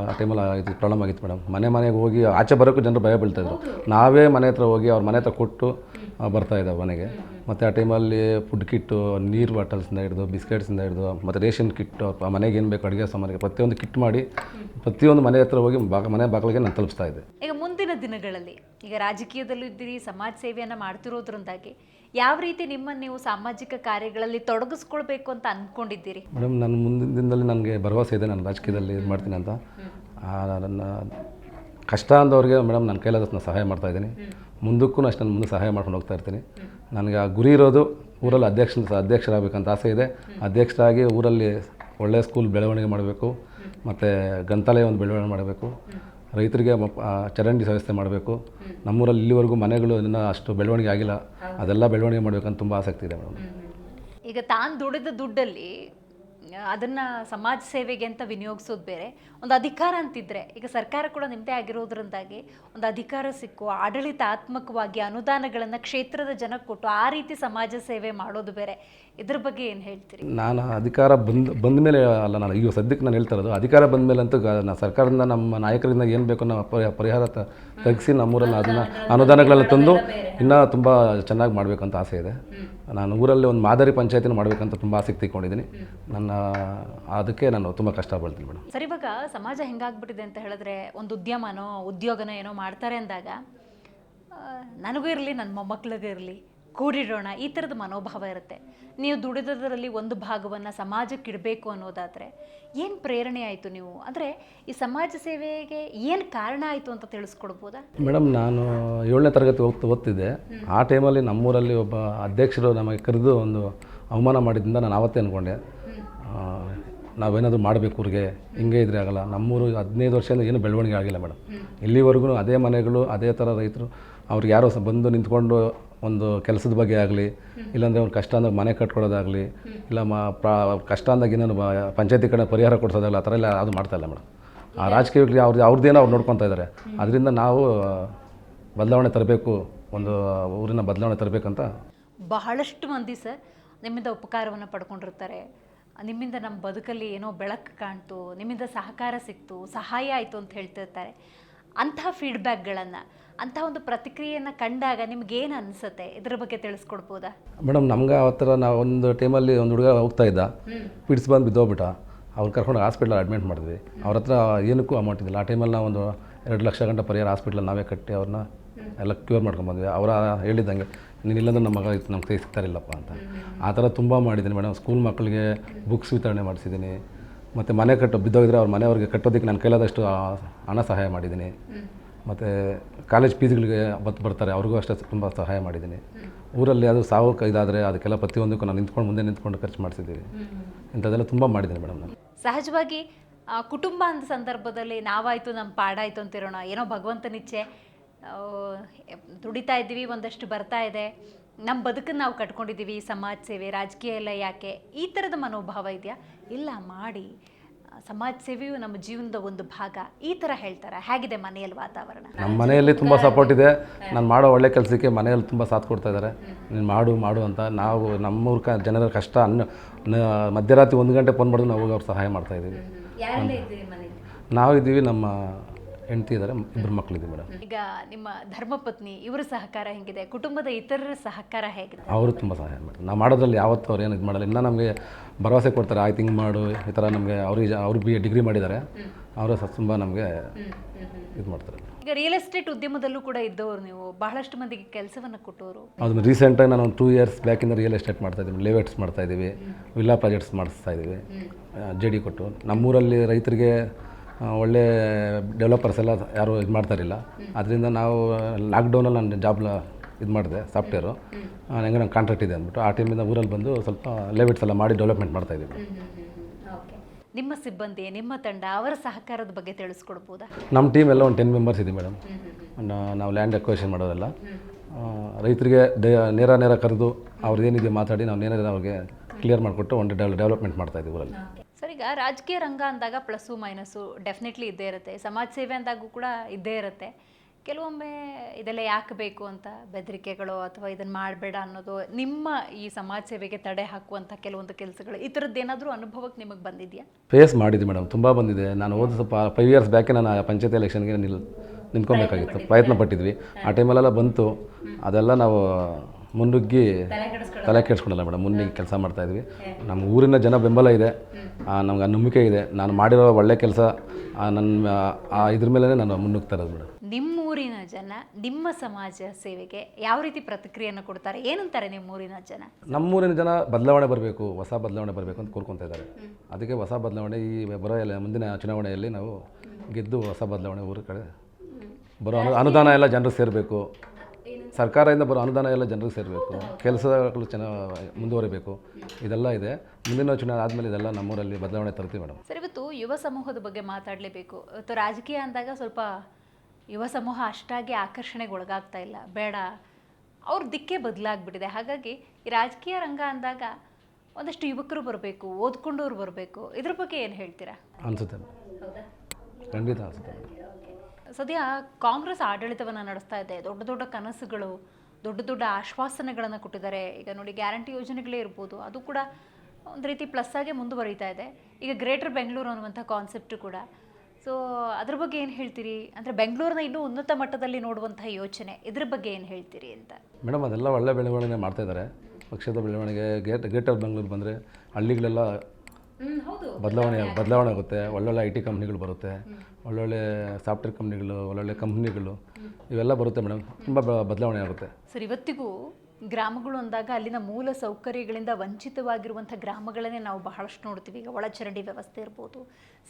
ಆ ಟೈಮಲ್ಲಿ ಇದು ಪ್ರಾಬ್ಲಮ್ ಆಗಿತ್ತು ಮೇಡಮ್ ಮನೆ ಮನೆಗೆ ಹೋಗಿ ಆಚೆ ಬರೋಕ್ಕೂ ಜನರು ಭಯ ಬೀಳ್ತಾಯಿದ್ರು ನಾವೇ ಮನೆ ಹತ್ರ ಹೋಗಿ ಅವ್ರ ಮನೆ ಹತ್ರ ಕೊಟ್ಟು ಆ, ಬರ್ತಾ ಇದ್ದಾವೆ ಮನೆಗೆ. ಮತ್ತು ಆ ಟೈಮಲ್ಲಿ ಫುಡ್ ಕಿಟ್ಟು ನೀರು ಬಾಟಲ್ಸಿಂದ ಹಿಡಿದು ಬಿಸ್ಕೆಟ್ಸಿಂದ ಹಿಡಿದು ಮತ್ತು ರೇಷನ್ ಕಿಟ್ಟು ಅವ್ರ ಮನೆಗೆ ಏನು ಬೇಕು ಅಡುಗೆ ಸಾಮಾನಿಗೆ ಪ್ರತಿಯೊಂದು ಕಿಟ್ ಮಾಡಿ ಪ್ರತಿಯೊಂದು ಮನೆ ಹತ್ರ ಹೋಗಿ ಬಾಗ ಮನೆ ಬಾಗಿಲಿಗೆ ನಾನು ತಲುಪಿಸ್ತಾ ಇದ್ದೆ. ಈಗ ಮುಂದಿನ ದಿನಗಳಲ್ಲಿ ಈಗ ರಾಜಕೀಯದಲ್ಲೂ ಇದ್ದೀರಿ ಸಮಾಜ ಸೇವೆಯನ್ನು ಮಾಡ್ತಿರೋದ್ರಿಂದಾಗಿ ಯಾವ ರೀತಿ ನಿಮ್ಮನ್ನು ನೀವು ಸಾಮಾಜಿಕ ಕಾರ್ಯಗಳಲ್ಲಿ ತೊಡಗಿಸ್ಕೊಳ್ಬೇಕು ಅಂತ ಅಂದ್ಕೊಂಡಿದ್ದೀರಿ? ಮೇಡಮ್ ನಾನು ಮುಂದಿನ ದಿನದಲ್ಲಿ ನನಗೆ ಭರವಸೆ ಇದೆ, ನಾನು ರಾಜಕೀಯದಲ್ಲಿ ಇದು ಮಾಡ್ತೀನಿ ಅಂತ. ನನ್ನ ಕಷ್ಟ ಅಂದವ್ರಿಗೆ ಮೇಡಮ್, ನನ್ನ ಕೈಲಾದಷ್ಟು ಸಹಾಯ ಮಾಡ್ತಾ ಇದ್ದೀನಿ. ಮುಂದಕ್ಕೂ ಅಷ್ಟು ನಾನು ಮುಂದೆ ಸಹಾಯ ಮಾಡ್ಕೊಂಡು ಹೋಗ್ತಾ ಇರ್ತೀನಿ. ನನಗೆ ಆ ಗುರಿ ಇರೋದು ಊರಲ್ಲಿ ಅಧ್ಯಕ್ಷ, ಅಧ್ಯಕ್ಷರಾಗಬೇಕಂತ ಆಸೆ ಇದೆ. ಅಧ್ಯಕ್ಷರಾಗಿ ಊರಲ್ಲಿ ಒಳ್ಳೆಯ ಸ್ಕೂಲ್ ಬೆಳವಣಿಗೆ ಮಾಡಬೇಕು. ಮತ್ತು ಗ್ರಂಥಾಲಯ ಒಂದು ಬೆಳವಣಿಗೆ ಮಾಡಬೇಕು. ರೈತರಿಗೆ ಚರಂಡಿ ವ್ಯವಸ್ಥೆ ಮಾಡಬೇಕು. ನಮ್ಮೂರಲ್ಲಿ ಇಲ್ಲಿವರೆಗೂ ಮನೆಗಳು ಇನ್ನೂ ಅಷ್ಟು ಬೆಳವಣಿಗೆ ಆಗಿಲ್ಲ. ಅದೆಲ್ಲ ಬೆಳವಣಿಗೆ ಮಾಡಬೇಕಂತ ತುಂಬ ಆಸಕ್ತಿ ಇದೆ ಮೇಡಮ್. ಈಗ ತಾನು ದುಡಿದ ದುಡ್ಡಲ್ಲಿ ಅದನ್ನು ಅದನ್ನ ಸಮಾಜ ಸೇವೆಗೆ ಅಂತ ವಿನಿಯೋಗಿಸೋದು ಬೇರೆ. ಒಂದು ಅಧಿಕಾರ ಅಂತಿದ್ರೆ ಈಗ ಸರ್ಕಾರ ಕೂಡ ನಿಮ್ಮದೇ ಆಗಿರೋದ್ರಿಂದಾಗಿ ಒಂದು ಅಧಿಕಾರ ಸಿಕ್ಕು ಆಡಳಿತಾತ್ಮಕವಾಗಿ ಅನುದಾನಗಳನ್ನು ಕ್ಷೇತ್ರದ ಜನಕ್ಕೆ ಕೊಟ್ಟು ಆ ರೀತಿ ಸಮಾಜ ಸೇವೆ ಮಾಡೋದು ಬೇರೆ. ಇದ್ರ ಬಗ್ಗೆ ಏನು ಹೇಳ್ತೀರಿ? ನಾನು ಅಧಿಕಾರ ಬಂದ ಬಂದ ಮೇಲೆ ಅಲ್ಲ ನಾನು ಈಗ ಸದ್ಯಕ್ಕೆ ನಾನು ಹೇಳ್ತಾ ಇರೋದು ಅಧಿಕಾರ ಬಂದ ಮೇಲೆ ಅಂತೂ ಸರ್ಕಾರದಿಂದ ನಮ್ಮ ನಾಯಕರಿಂದ ಏನು ಬೇಕು ನಾವು ಪರಿ ಪರಿಹಾರ ತಗ್ಸಿ ತೆಗೆಸಿ ನಮ್ಮೂರಲ್ಲಿ ಅದನ್ನು ಅನುದಾನಗಳೆಲ್ಲ ತಂದು ಇನ್ನೂ ತುಂಬ ಚೆನ್ನಾಗಿ ಮಾಡಬೇಕಂತ ಆಸೆ ಇದೆ. ನಾನು ಊರಲ್ಲಿ ಒಂದು ಮಾದರಿ ಪಂಚಾಯತಿನ ಮಾಡಬೇಕಂತ ತುಂಬ ಆಸಕ್ತಿ ಇಟ್ಕೊಂಡಿದ್ದೀನಿ. ನನ್ನ ಅದಕ್ಕೆ ನಾನು ತುಂಬ ಕಷ್ಟಪಡ್ತೀನಿ ಮೇಡಮ್ ಸರಿ ಇವಾಗ ಸಮಾಜ ಹೆಂಗಾಗ್ಬಿಟ್ಟಿದೆ ಅಂತ ಹೇಳಿದ್ರೆ ಒಂದು ಉದ್ಯಮನೋ ಉದ್ಯೋಗನೋ ಏನೋ ಮಾಡ್ತಾರೆ ಅಂದಾಗ ನನಗೂ ಇರಲಿ ನನ್ನ ಮೊಮ್ಮಕ್ಳಿಗೂ ಇರಲಿ ಕೂಡಿಡೋಣ ಈ ಥರದ ಮನೋಭಾವ ಇರುತ್ತೆ. ನೀವು ದುಡಿದದರಲ್ಲಿ ಒಂದು ಭಾಗವನ್ನು ಸಮಾಜಕ್ಕೆ ಇಡಬೇಕು ಅನ್ನೋದಾದರೆ ಏನು ಪ್ರೇರಣೆ ಆಯಿತು ನೀವು? ಅಂದರೆ ಈ ಸಮಾಜ ಸೇವೆಗೆ ಏನು ಕಾರಣ ಆಯಿತು ಅಂತ ತಿಳಿಸ್ಕೊಡ್ಬೋದಾ? ಮೇಡಮ್ ನಾನು ಏಳನೇ ತರಗತಿ ಹೋಗ್ತಾ ಓದ್ತಿದ್ದೆ. ಆ ಟೈಮಲ್ಲಿ ನಮ್ಮೂರಲ್ಲಿ ಒಬ್ಬ ಅಧ್ಯಕ್ಷರು ನಮಗೆ ಕರೆದು ಒಂದು ಅವಮಾನ ಮಾಡಿದ್ದರಿಂದ ನಾನು ಆವತ್ತೇ ಅಂದ್ಕೊಂಡೆ ನಾವೇನಾದರೂ ಮಾಡಬೇಕು ಊರಿಗೆ? ಹಿಂಗೆ ಇದ್ರೆ ಆಗಲ್ಲ. ನಮ್ಮೂರು ಹದಿನೈದು ವರ್ಷದಿಂದ ಏನು ಬೆಳವಣಿಗೆ ಆಗಿಲ್ಲ ಮೇಡಮ್. ಇಲ್ಲಿವರೆಗೂ ಅದೇ ಮನೆಗಳು, ಅದೇ ಥರ ರೈತರು ಅವ್ರಿಗೆ ಯಾರೋ ಬಂದು ನಿಂತ್ಕೊಂಡು ಒಂದು ಕೆಲಸದ ಬಗ್ಗೆ ಆಗಲಿ, ಇಲ್ಲಾಂದರೆ ಅವ್ರು ಕಷ್ಟ ಅಂದಾಗ ಮನೆ ಕಟ್ಕೊಡೋದಾಗಲಿ ಇಲ್ಲ ಮ ಪ್ರಾ, ಕಷ್ಟ ಅಂದಾಗ ಏನೇನು ಪಂಚಾಯತಿ ಕಡೆ ಪರಿಹಾರ ಕೊಡ್ಸೋದಾಗಲ್ಲ ಆ ಥರ ಎಲ್ಲ ಅದು ಮಾಡ್ತಾ ಇಲ್ಲ ಮೇಡಮ್. ಆ ರಾಜಕೀಯಗಳಿಗೆ ಅವ್ರದ್ದು ಅವ್ರದ್ದೇನೋ ಅವ್ರು ನೋಡ್ಕೊತಾ ಇದ್ದಾರೆ ಅದರಿಂದ ನಾವು, ಬದಲಾವಣೆ ತರಬೇಕು, ಒಂದು ಊರಿನ ಬದಲಾವಣೆ ತರಬೇಕಂತ. ಬಹಳಷ್ಟು ಮಂದಿ ಸರ್, ನಿಮ್ಮಿಂದ ಉಪಕಾರವನ್ನು ಪಡ್ಕೊಂಡಿರ್ತಾರೆ. ನಿಮ್ಮಿಂದ ನಮ್ಮ ಬದುಕಲ್ಲಿ ಏನೋ ಬೆಳಕು ಕಾಣ್ತು ನಿಮ್ಮಿಂದ ಸಹಕಾರ ಸಿಕ್ತು ಸಹಾಯ ಆಯಿತು ಅಂತ ಹೇಳ್ತಿರ್ತಾರೆ. ಅಂತಹ ಫೀಡ್ಬ್ಯಾಕ್ಗಳನ್ನು ಅಂತಹ ಒಂದು ಪ್ರತಿಕ್ರಿಯೆಯನ್ನು ಕಂಡಾಗ ನಿಮ್ಗೇನು ಅನಿಸುತ್ತೆ? ಇದ್ರ ಬಗ್ಗೆ ತಿಳಿಸ್ಕೊಡ್ಬೋದಾ? ಮೇಡಮ್ ನಮ್ಗೆ ಅವತ್ತರ ನಾವು ಒಂದು ಟೈಮಲ್ಲಿ ಒಂದು ಹುಡುಗ ಹೋಗ್ತಾ ಇದ್ದ. ಪಿಡ್ಸ್ ಬಂದು ಬಿದ್ದೋಗ್ಬಿಟ್ಟ. ಅವ್ರು ಕರ್ಕೊಂಡು ಹಾಸ್ಪಿಟ್ಲಲ್ಲಿ ಅಡ್ಮಿಟ್ ಮಾಡಿದ್ವಿ ಅವ್ರ ಹತ್ರ ಏನಕ್ಕೂ ಅಮೌಂಟ್ ಇದ್ದಿಲ್ಲ. ಆ ಟೈಮಲ್ಲಿ ನಾವು ಒಂದು ಎರಡು ಲಕ್ಷ ಗಂಟೆ ಪರಿಹಾರ ಹಾಸ್ಪಿಟ್ಲಲ್ಲಿ ನಾವೇ ಕಟ್ಟಿ ಅವ್ರನ್ನ ಎಲ್ಲ ಕ್ಯೂರ್ ಮಾಡ್ಕೊಂಡ್ಬಂದ್ವಿ ಅವರ ಹೇಳಿದಂಗೆ ನೀನು ಇಲ್ಲಂದ್ರೆ ನಮ್ಮ ಮಗ ನಮ್ಗೆ ಕೈ ಸಿಗ್ತಾರಿಲ್ಲಪ್ಪ ಅಂತ. ಆ ಥರ ತುಂಬ ಮಾಡಿದ್ದೀನಿ ಮೇಡಮ್. ಸ್ಕೂಲ್ ಮಕ್ಕಳಿಗೆ ಬುಕ್ಸ್ ವಿತರಣೆ ಮಾಡಿಸಿದ್ದೀನಿ. ಮತ್ತು ಮನೆ ಕಟ್ಟು, ಬಿದ್ದೋಗಿದ್ರೆ ಅವ್ರ ಮನೆಯವ್ರಿಗೆ ಕಟ್ಟೋದಕ್ಕೆ ನಾನು ಕೈಲಾದಷ್ಟು ಹಣ ಸಹಾಯ ಮಾಡಿದ್ದೀನಿ. ಮತ್ತು ಕಾಲೇಜ್ ಫೀಸ್ಗಳಿಗೆ ಬತ್ತು ಬರ್ತಾರೆ, ಅವ್ರಿಗೂ ಅಷ್ಟೇ ತುಂಬ ಸಹಾಯ ಮಾಡಿದ್ದೀನಿ. ಊರಲ್ಲಿ ಅದು ಸಾವು ಇದಾದರೆ ಅದಕ್ಕೆಲ್ಲ ಪ್ರತಿಯೊಂದಕ್ಕೂ ನಾನು ನಿಂತ್ಕೊಂಡು ಮುಂದೆ ನಿಂತ್ಕೊಂಡು ಖರ್ಚು ಮಾಡಿಸಿದ್ದೀವಿ. ಇಂಥದ್ದೆಲ್ಲ ತುಂಬ ಮಾಡಿದ್ದೀನಿ ಮೇಡಮ್ ನಾನು. ಸಹಜವಾಗಿ ಕುಟುಂಬ ಅಂದ ಸಂದರ್ಭದಲ್ಲಿ ನಾವಾಯಿತು ನಮ್ಮ ಪಾಡಾಯಿತು ಅಂತಿರೋಣ. ಏನೋ ಭಗವಂತನಿಚ್ಛೆ. ದುಡಿತಾ ಇದ್ದೀವಿ ಒಂದಷ್ಟು ಬರ್ತಾ ಇದೆ. ನಮ್ಮ ಬದುಕನ್ನು ನಾವು ಕಟ್ಕೊಂಡಿದ್ದೀವಿ ಸಮಾಜ ಸೇವೆ ರಾಜಕೀಯ ಎಲ್ಲ ಯಾಕೆ? ಈ ಥರದ ಮನೋಭಾವ ಇದೆಯಾ? ಇಲ್ಲ ಮಾಡಿ. ಸಮಾಜ ಸೇವೆಯು ನಮ್ಮ ಜೀವನದ ಒಂದು ಭಾಗ. ಈ ಥರ ಹೇಳ್ತಾರೆ? ಹೇಗಿದೆ ಮನೆಯಲ್ಲಿ ವಾತಾವರಣ? ನಮ್ಮ ಮನೆಯಲ್ಲಿ ತುಂಬ ಸಪೋರ್ಟ್ ಇದೆ. ನಾನು ಮಾಡೋ ಒಳ್ಳೆ ಕೆಲಸಕ್ಕೆ ಮನೆಯಲ್ಲಿ ತುಂಬ ಸಾಥ್ ಕೊಡ್ತಾ ಇದ್ದಾರೆ ನೀನು ಮಾಡು ಮಾಡು ಅಂತ. ನಾವು ನಮ್ಮೂರ ಕ ಜನರ ಕಷ್ಟ ಅನ್ನ ಮಧ್ಯರಾತ್ರಿ ಒಂದು ಗಂಟೆ ಫೋನ್ ಮಾಡಿದ್ರು ನಾವು ಅವ್ರು ಸಹಾಯ ಮಾಡ್ತಾ ಇದ್ದೀವಿ. ಯಾರೆಲ್ಲ ಇದ್ದೀರಿ ಮನೇಲಿ ನಾವು ಇದ್ದೀವಿ ನಮ್ಮ ಹೆಂಡತಿ ಇದ್ದಾರೆ ಇಬ್ಬರು ಮಕ್ಕಳಿದೆ ಮೇಡಮ್. ಈಗ ನಿಮ್ಮ ಧರ್ಮಪತ್ನಿ ಇವರ ಸಹಕಾರ ಹೆಂಗಿದೆ? ಕುಟುಂಬದ ಇತರರ ಸಹಕಾರ ಹೇಗಿದೆ? ಅವರು ತುಂಬ ಸಹಾಯ ಮಾಡ್ತಾರೆ. ನಾವು ಮಾಡೋದ್ರಲ್ಲಿ ಯಾವತ್ತೂ ಅವ್ರು ಏನು ಇದು ಮಾಡಲ್ಲ. ಇನ್ನೂ ನಮಗೆ ಭರವಸೆ ಕೊಡ್ತಾರೆ ಆಯ್ತು ಹಿಂಗೆ ಮಾಡು. ಈ ಥರ ನಮಗೆ ಅವ್ರಿಗೆ ಅವ್ರು ಬಿ ಡಿಗ್ರಿ ಮಾಡಿದ್ದಾರೆ. ಅವರು ಸಹ ತುಂಬ ನಮಗೆ ಇದು ಮಾಡ್ತಾರೆ. ಈಗ ರಿಯಲ್ ಎಸ್ಟೇಟ್ ಉದ್ಯಮದಲ್ಲೂ ಕೂಡ ಇದ್ದವರು ನೀವು. ಬಹಳಷ್ಟು ಮಂದಿಗೆ ಕೆಲಸವನ್ನು ಕೊಟ್ಟವರು. ಅದು ರೀಸೆಂಟಾಗಿ ನಾನು ಒಂದು ಟೂ ಇಯರ್ಸ್ ಬ್ಯಾಕಿಂದ ರಿಯಲ್ ಎಸ್ಟೇಟ್ ಮಾಡ್ತಾ ಇದ್ದೀವಿ ಲೇಔಟ್ಸ್ ಮಾಡ್ತಾ ಇದ್ದೀವಿ. ವಿಲ್ಲಾ ಪ್ರಾಜೆಕ್ಟ್ಸ್ ಮಾಡಿಸ್ತಾ ಇದ್ದೀವಿ. ಜೆ ಡಿ ಕೊಟ್ಟು. ನಮ್ಮೂರಲ್ಲಿ ರೈತರಿಗೆ ಒಳ್ಳೆ ಡೆವಲಪರ್ಸ್ ಎಲ್ಲ ಯಾರು ಇದು ಮಾಡ್ತಾರಿಲ್ಲ ಅದರಿಂದ ನಾವು ಲಾಕ್ಡೌನಲ್ಲಿ ನಾನು ಜಾಬ್ನ ಇದು ಮಾಡಿದೆ ಸಾಫ್ಟ್ವೇರು ಹೆಂಗೆ ನಂಗೆ ಕಾಂಟ್ರಾಕ್ಟ್ ಇದೆ ಅಂದ್ಬಿಟ್ಟು ಆ ಟೈಮಿಂದ ಊರಲ್ಲಿ ಬಂದು ಸ್ವಲ್ಪ ಲೇಔಟ್ಸ್ ಎಲ್ಲ ಮಾಡಿ ಡೆವಲಪ್ಮೆಂಟ್ ಮಾಡ್ತಾ ಇದ್ದೀವಿ ನಿಮ್ಮ ಸಿಬ್ಬಂದಿ ನಿಮ್ಮ ತಂಡ ಅವರ ಸಹಕಾರದ ಬಗ್ಗೆ ತಿಳಿಸ್ಕೊಡ್ಬೋದಾ? ನಮ್ಮ ಟೀಮ್ ಎಲ್ಲ ಒಂದು ಟೆನ್ ಮೆಂಬರ್ಸ್ ಇದೆ ಮೇಡಮ್ ನಾವು ಲ್ಯಾಂಡ್ ಅಕ್ವೇಷನ್ ಮಾಡೋದಲ್ಲ. ರೈತರಿಗೆ ನೇರ ನೇರ ಕರೆದು ಅವ್ರದ್ದು ಏನಿದೆ ಮಾತಾಡಿ ನಾವು ನೇರ ಅವ್ರಿಗೆ ಕ್ಲಿಯರ್ ಮಾಡಿಕೊಟ್ಟು ಒಂದು ಡೆವಲಪ್ಮೆಂಟ್ ಮಾಡ್ತಾ ಇದ್ದೀವಿ ಊರಲ್ಲಿ. ಈಗ ರಾಜಕೀಯ ರಂಗ ಅಂದಾಗ ಪ್ಲಸ್ಸು ಮೈನಸ್ಸು ಡೆಫಿನೆಟ್ಲಿ ಇದ್ದೇ ಇರುತ್ತೆ. ಸಮಾಜ ಸೇವೆ ಅಂದಾಗೂ ಕೂಡ ಇದ್ದೇ ಇರುತ್ತೆ. ಕೆಲವೊಮ್ಮೆ ಇದೆಲ್ಲ ಯಾಕೆ ಬೇಕು ಅಂತ ಬೆದರಿಕೆಗಳು ಅಥವಾ ಇದನ್ನು ಮಾಡಬೇಡ ಅನ್ನೋದು ನಿಮ್ಮ ಈ ಸಮಾಜ ಸೇವೆಗೆ ತಡೆ ಹಾಕುವಂಥ ಕೆಲವೊಂದು ಕೆಲಸಗಳು ಈ ಥರದ್ದು ಏನಾದರೂ ಅನುಭವಕ್ಕೆ ನಿಮಗೆ ಬಂದಿದೆಯಾ? ಫೇಸ್ ಮಾಡಿದ್ವಿ ಮೇಡಮ್ ತುಂಬ ಬಂದಿದೆ. ನಾನು ಹೋದ ಸ್ವಲ್ಪ ಫೈವ್ ಇಯರ್ಸ್ ಬ್ಯಾಕೆ ನಾನು ಪಂಚಾಯತ್ ಎಲೆಕ್ಷನ್ಗೆ ನಿಲ್ ನಿಂತ್ಕೊಬೇಕಾಗಿತ್ತು ಪ್ರಯತ್ನ ಪಟ್ಟಿದ್ವಿ. ಆ ಟೈಮಲ್ಲೆಲ್ಲ ಬಂತು. ಅದೆಲ್ಲ ನಾವು ಮುನ್ನುಗ್ಗಿ ತಲೆ ಕೆಡಿಸ್ಕೊಂಡಿಲ್ಲ. ಮೇಡಮ್. ಮುನ್ನುಗ್ಗಿ ಕೆಲಸ ಮಾಡ್ತಾಯಿದ್ವಿ. ನಮ್ಮ ಊರಿನ ಜನ ಬೆಂಬಲ ಇದೆ. ನಮ್ಗೆ ಆ ನಂಬಿಕೆ ಇದೆ. ನಾನು ಮಾಡಿರೋ ಒಳ್ಳೆ ಕೆಲಸ ನನ್ನ ಆ ಇದ್ರ ಮೇಲೆ ನಾನು ಮುನ್ನುಗ್ತಾ ಇರೋದು ಮೇಡಮ್. ನಿಮ್ಮೂರಿನ ಜನ ನಿಮ್ಮ ಸಮಾಜ ಸೇವೆಗೆ ಯಾವ ರೀತಿ ಪ್ರತಿಕ್ರಿಯೆಯನ್ನು ಕೊಡ್ತಾರೆ? ಏನಂತಾರೆ ನಿಮ್ಮೂರಿನ ಜನ? ನಮ್ಮೂರಿನ ಜನ ಬದಲಾವಣೆ ಬರಬೇಕು ಹೊಸ ಬದಲಾವಣೆ ಬರಬೇಕು ಅಂತ ಕೋರ್ಕೊತಾ ಇದ್ದಾರೆ. ಅದಕ್ಕೆ ಹೊಸ ಬದಲಾವಣೆ ಈ ಬರೋ ಮುಂದಿನ ಚುನಾವಣೆಯಲ್ಲಿ ನಾವು ಗೆದ್ದು ಹೊಸ ಬದಲಾವಣೆ ಊರ ಕಡೆ ಬರೋ ಅನು ಅನುದಾನ ಎಲ್ಲ ಜನರು ಸೇರಬೇಕು. ಸರ್ಕಾರದಿಂದ ಬರೋ ಅನುದಾನ ಎಲ್ಲ ಜನರಿಗೆ ಸೇರಬೇಕು. ಕೆಲಸಗಳು ಚೆನ್ನಾಗಿ ಮುಂದುವರಿಬೇಕು. ಇದೆಲ್ಲ ಇದೆ. ಮುಂದಿನ ಚುನಾವಣೆ ಆದಮೇಲೆ ಇದೆಲ್ಲ ನಮ್ಮೂರಲ್ಲಿ ಬದಲಾವಣೆ ತರ್ತೀವಿ ಮೇಡಮ್. ಸರ್ ಇವತ್ತು ಯುವ ಸಮೂಹದ ಬಗ್ಗೆ ಮಾತಾಡಲೇಬೇಕು. ಇವತ್ತು ರಾಜಕೀಯ ಅಂದಾಗ ಸ್ವಲ್ಪ ಯುವ ಸಮೂಹ ಅಷ್ಟಾಗಿ ಆಕರ್ಷಣೆಗೆ ಒಳಗಾಗ್ತಾ ಇಲ್ಲ. ಬೇಡ. ಅವ್ರ ದಿಕ್ಕೇ ಬದಲಾಗ್ಬಿಟ್ಟಿದೆ. ಹಾಗಾಗಿ ಈ ರಾಜಕೀಯ ರಂಗ ಅಂದಾಗ ಒಂದಷ್ಟು ಯುವಕರು ಬರಬೇಕು ಓದ್ಕೊಂಡವ್ರು ಬರಬೇಕು. ಇದ್ರ ಬಗ್ಗೆ ಏನು ಹೇಳ್ತೀರಾ? ಅನಿಸುತ್ತೆ ಖಂಡಿತ ಅನಿಸುತ್ತೆ ಸದ್ಯ ಕಾಂಗ್ರೆಸ್ ಆಡಳಿತವನ್ನು ನಡೆಸ್ತಾ ಇದೆ. ದೊಡ್ಡ ದೊಡ್ಡ ಕನಸುಗಳು, ದೊಡ್ಡ ದೊಡ್ಡ ಆಶ್ವಾಸನೆಗಳನ್ನು ಕೊಟ್ಟಿದ್ದಾರೆ. ಈಗ ನೋಡಿ, ಗ್ಯಾರಂಟಿ ಯೋಜನೆಗಳೇ ಇರ್ಬೋದು. ಅದು ಕೂಡ ಒಂದು ರೀತಿ ಪ್ಲಸ್ ಆಗಿ ಮುಂದುವರಿತಾ ಇದೆ. ಈಗ ಗ್ರೇಟರ್ ಬೆಂಗಳೂರು ಅನ್ನುವಂಥ ಕಾನ್ಸೆಪ್ಟು ಕೂಡ. ಸೊ ಅದ್ರ ಬಗ್ಗೆ ಏನು ಹೇಳ್ತೀರಿ? ಅಂದರೆ ಬೆಂಗಳೂರನ್ನ ಇನ್ನೂ ಉನ್ನತ ಮಟ್ಟದಲ್ಲಿ ನೋಡುವಂಥ ಯೋಚನೆ, ಇದ್ರ ಬಗ್ಗೆ ಏನು ಹೇಳ್ತೀರಿ ಅಂತ? ಮೇಡಮ್, ಅದೆಲ್ಲ ಒಳ್ಳೆ ಬೆಳವಣಿಗೆ ಮಾಡ್ತಾ ಇದ್ದಾರೆ. ಪಕ್ಷದ ಬೆಳವಣಿಗೆ ಗೇಟ್ ಗ್ರೇಟರ್ ಬೆಂಗಳೂರು ಬಂದರೆ ಹಳ್ಳಿಗಳೆಲ್ಲ ಬದಲಾವಣೆ ಬದಲಾವಣೆ ಆಗುತ್ತೆ. ಒಳ್ಳೊಳ್ಳೆ ಐ ಟಿ ಕಂಪ್ನಿಗಳು ಬರುತ್ತೆ. ಒಳ್ಳೊಳ್ಳೆ ಸಾಫ್ಟ್ವೇರ್ ಕಂಪ್ನಿಗಳು ಒಳ್ಳೊಳ್ಳೆ ಕಂಪ್ನಿಗಳು ಇವೆಲ್ಲ ಬರುತ್ತೆ ಮೇಡಮ್. ತುಂಬ ಬದಲಾವಣೆ ಆಗುತ್ತೆ. ಸರ್ ಇವತ್ತಿಗೂ ಗ್ರಾಮಗಳು ಅಂದಾಗ ಅಲ್ಲಿನ ಮೂಲ ಸೌಕರ್ಯಗಳಿಂದ ವಂಚಿತವಾಗಿರುವಂಥ ಗ್ರಾಮಗಳನ್ನೇ ನಾವು ಬಹಳಷ್ಟು ನೋಡ್ತೀವಿ. ಈಗ ಒಳಚರಂಡಿ ವ್ಯವಸ್ಥೆ ಇರ್ಬೋದು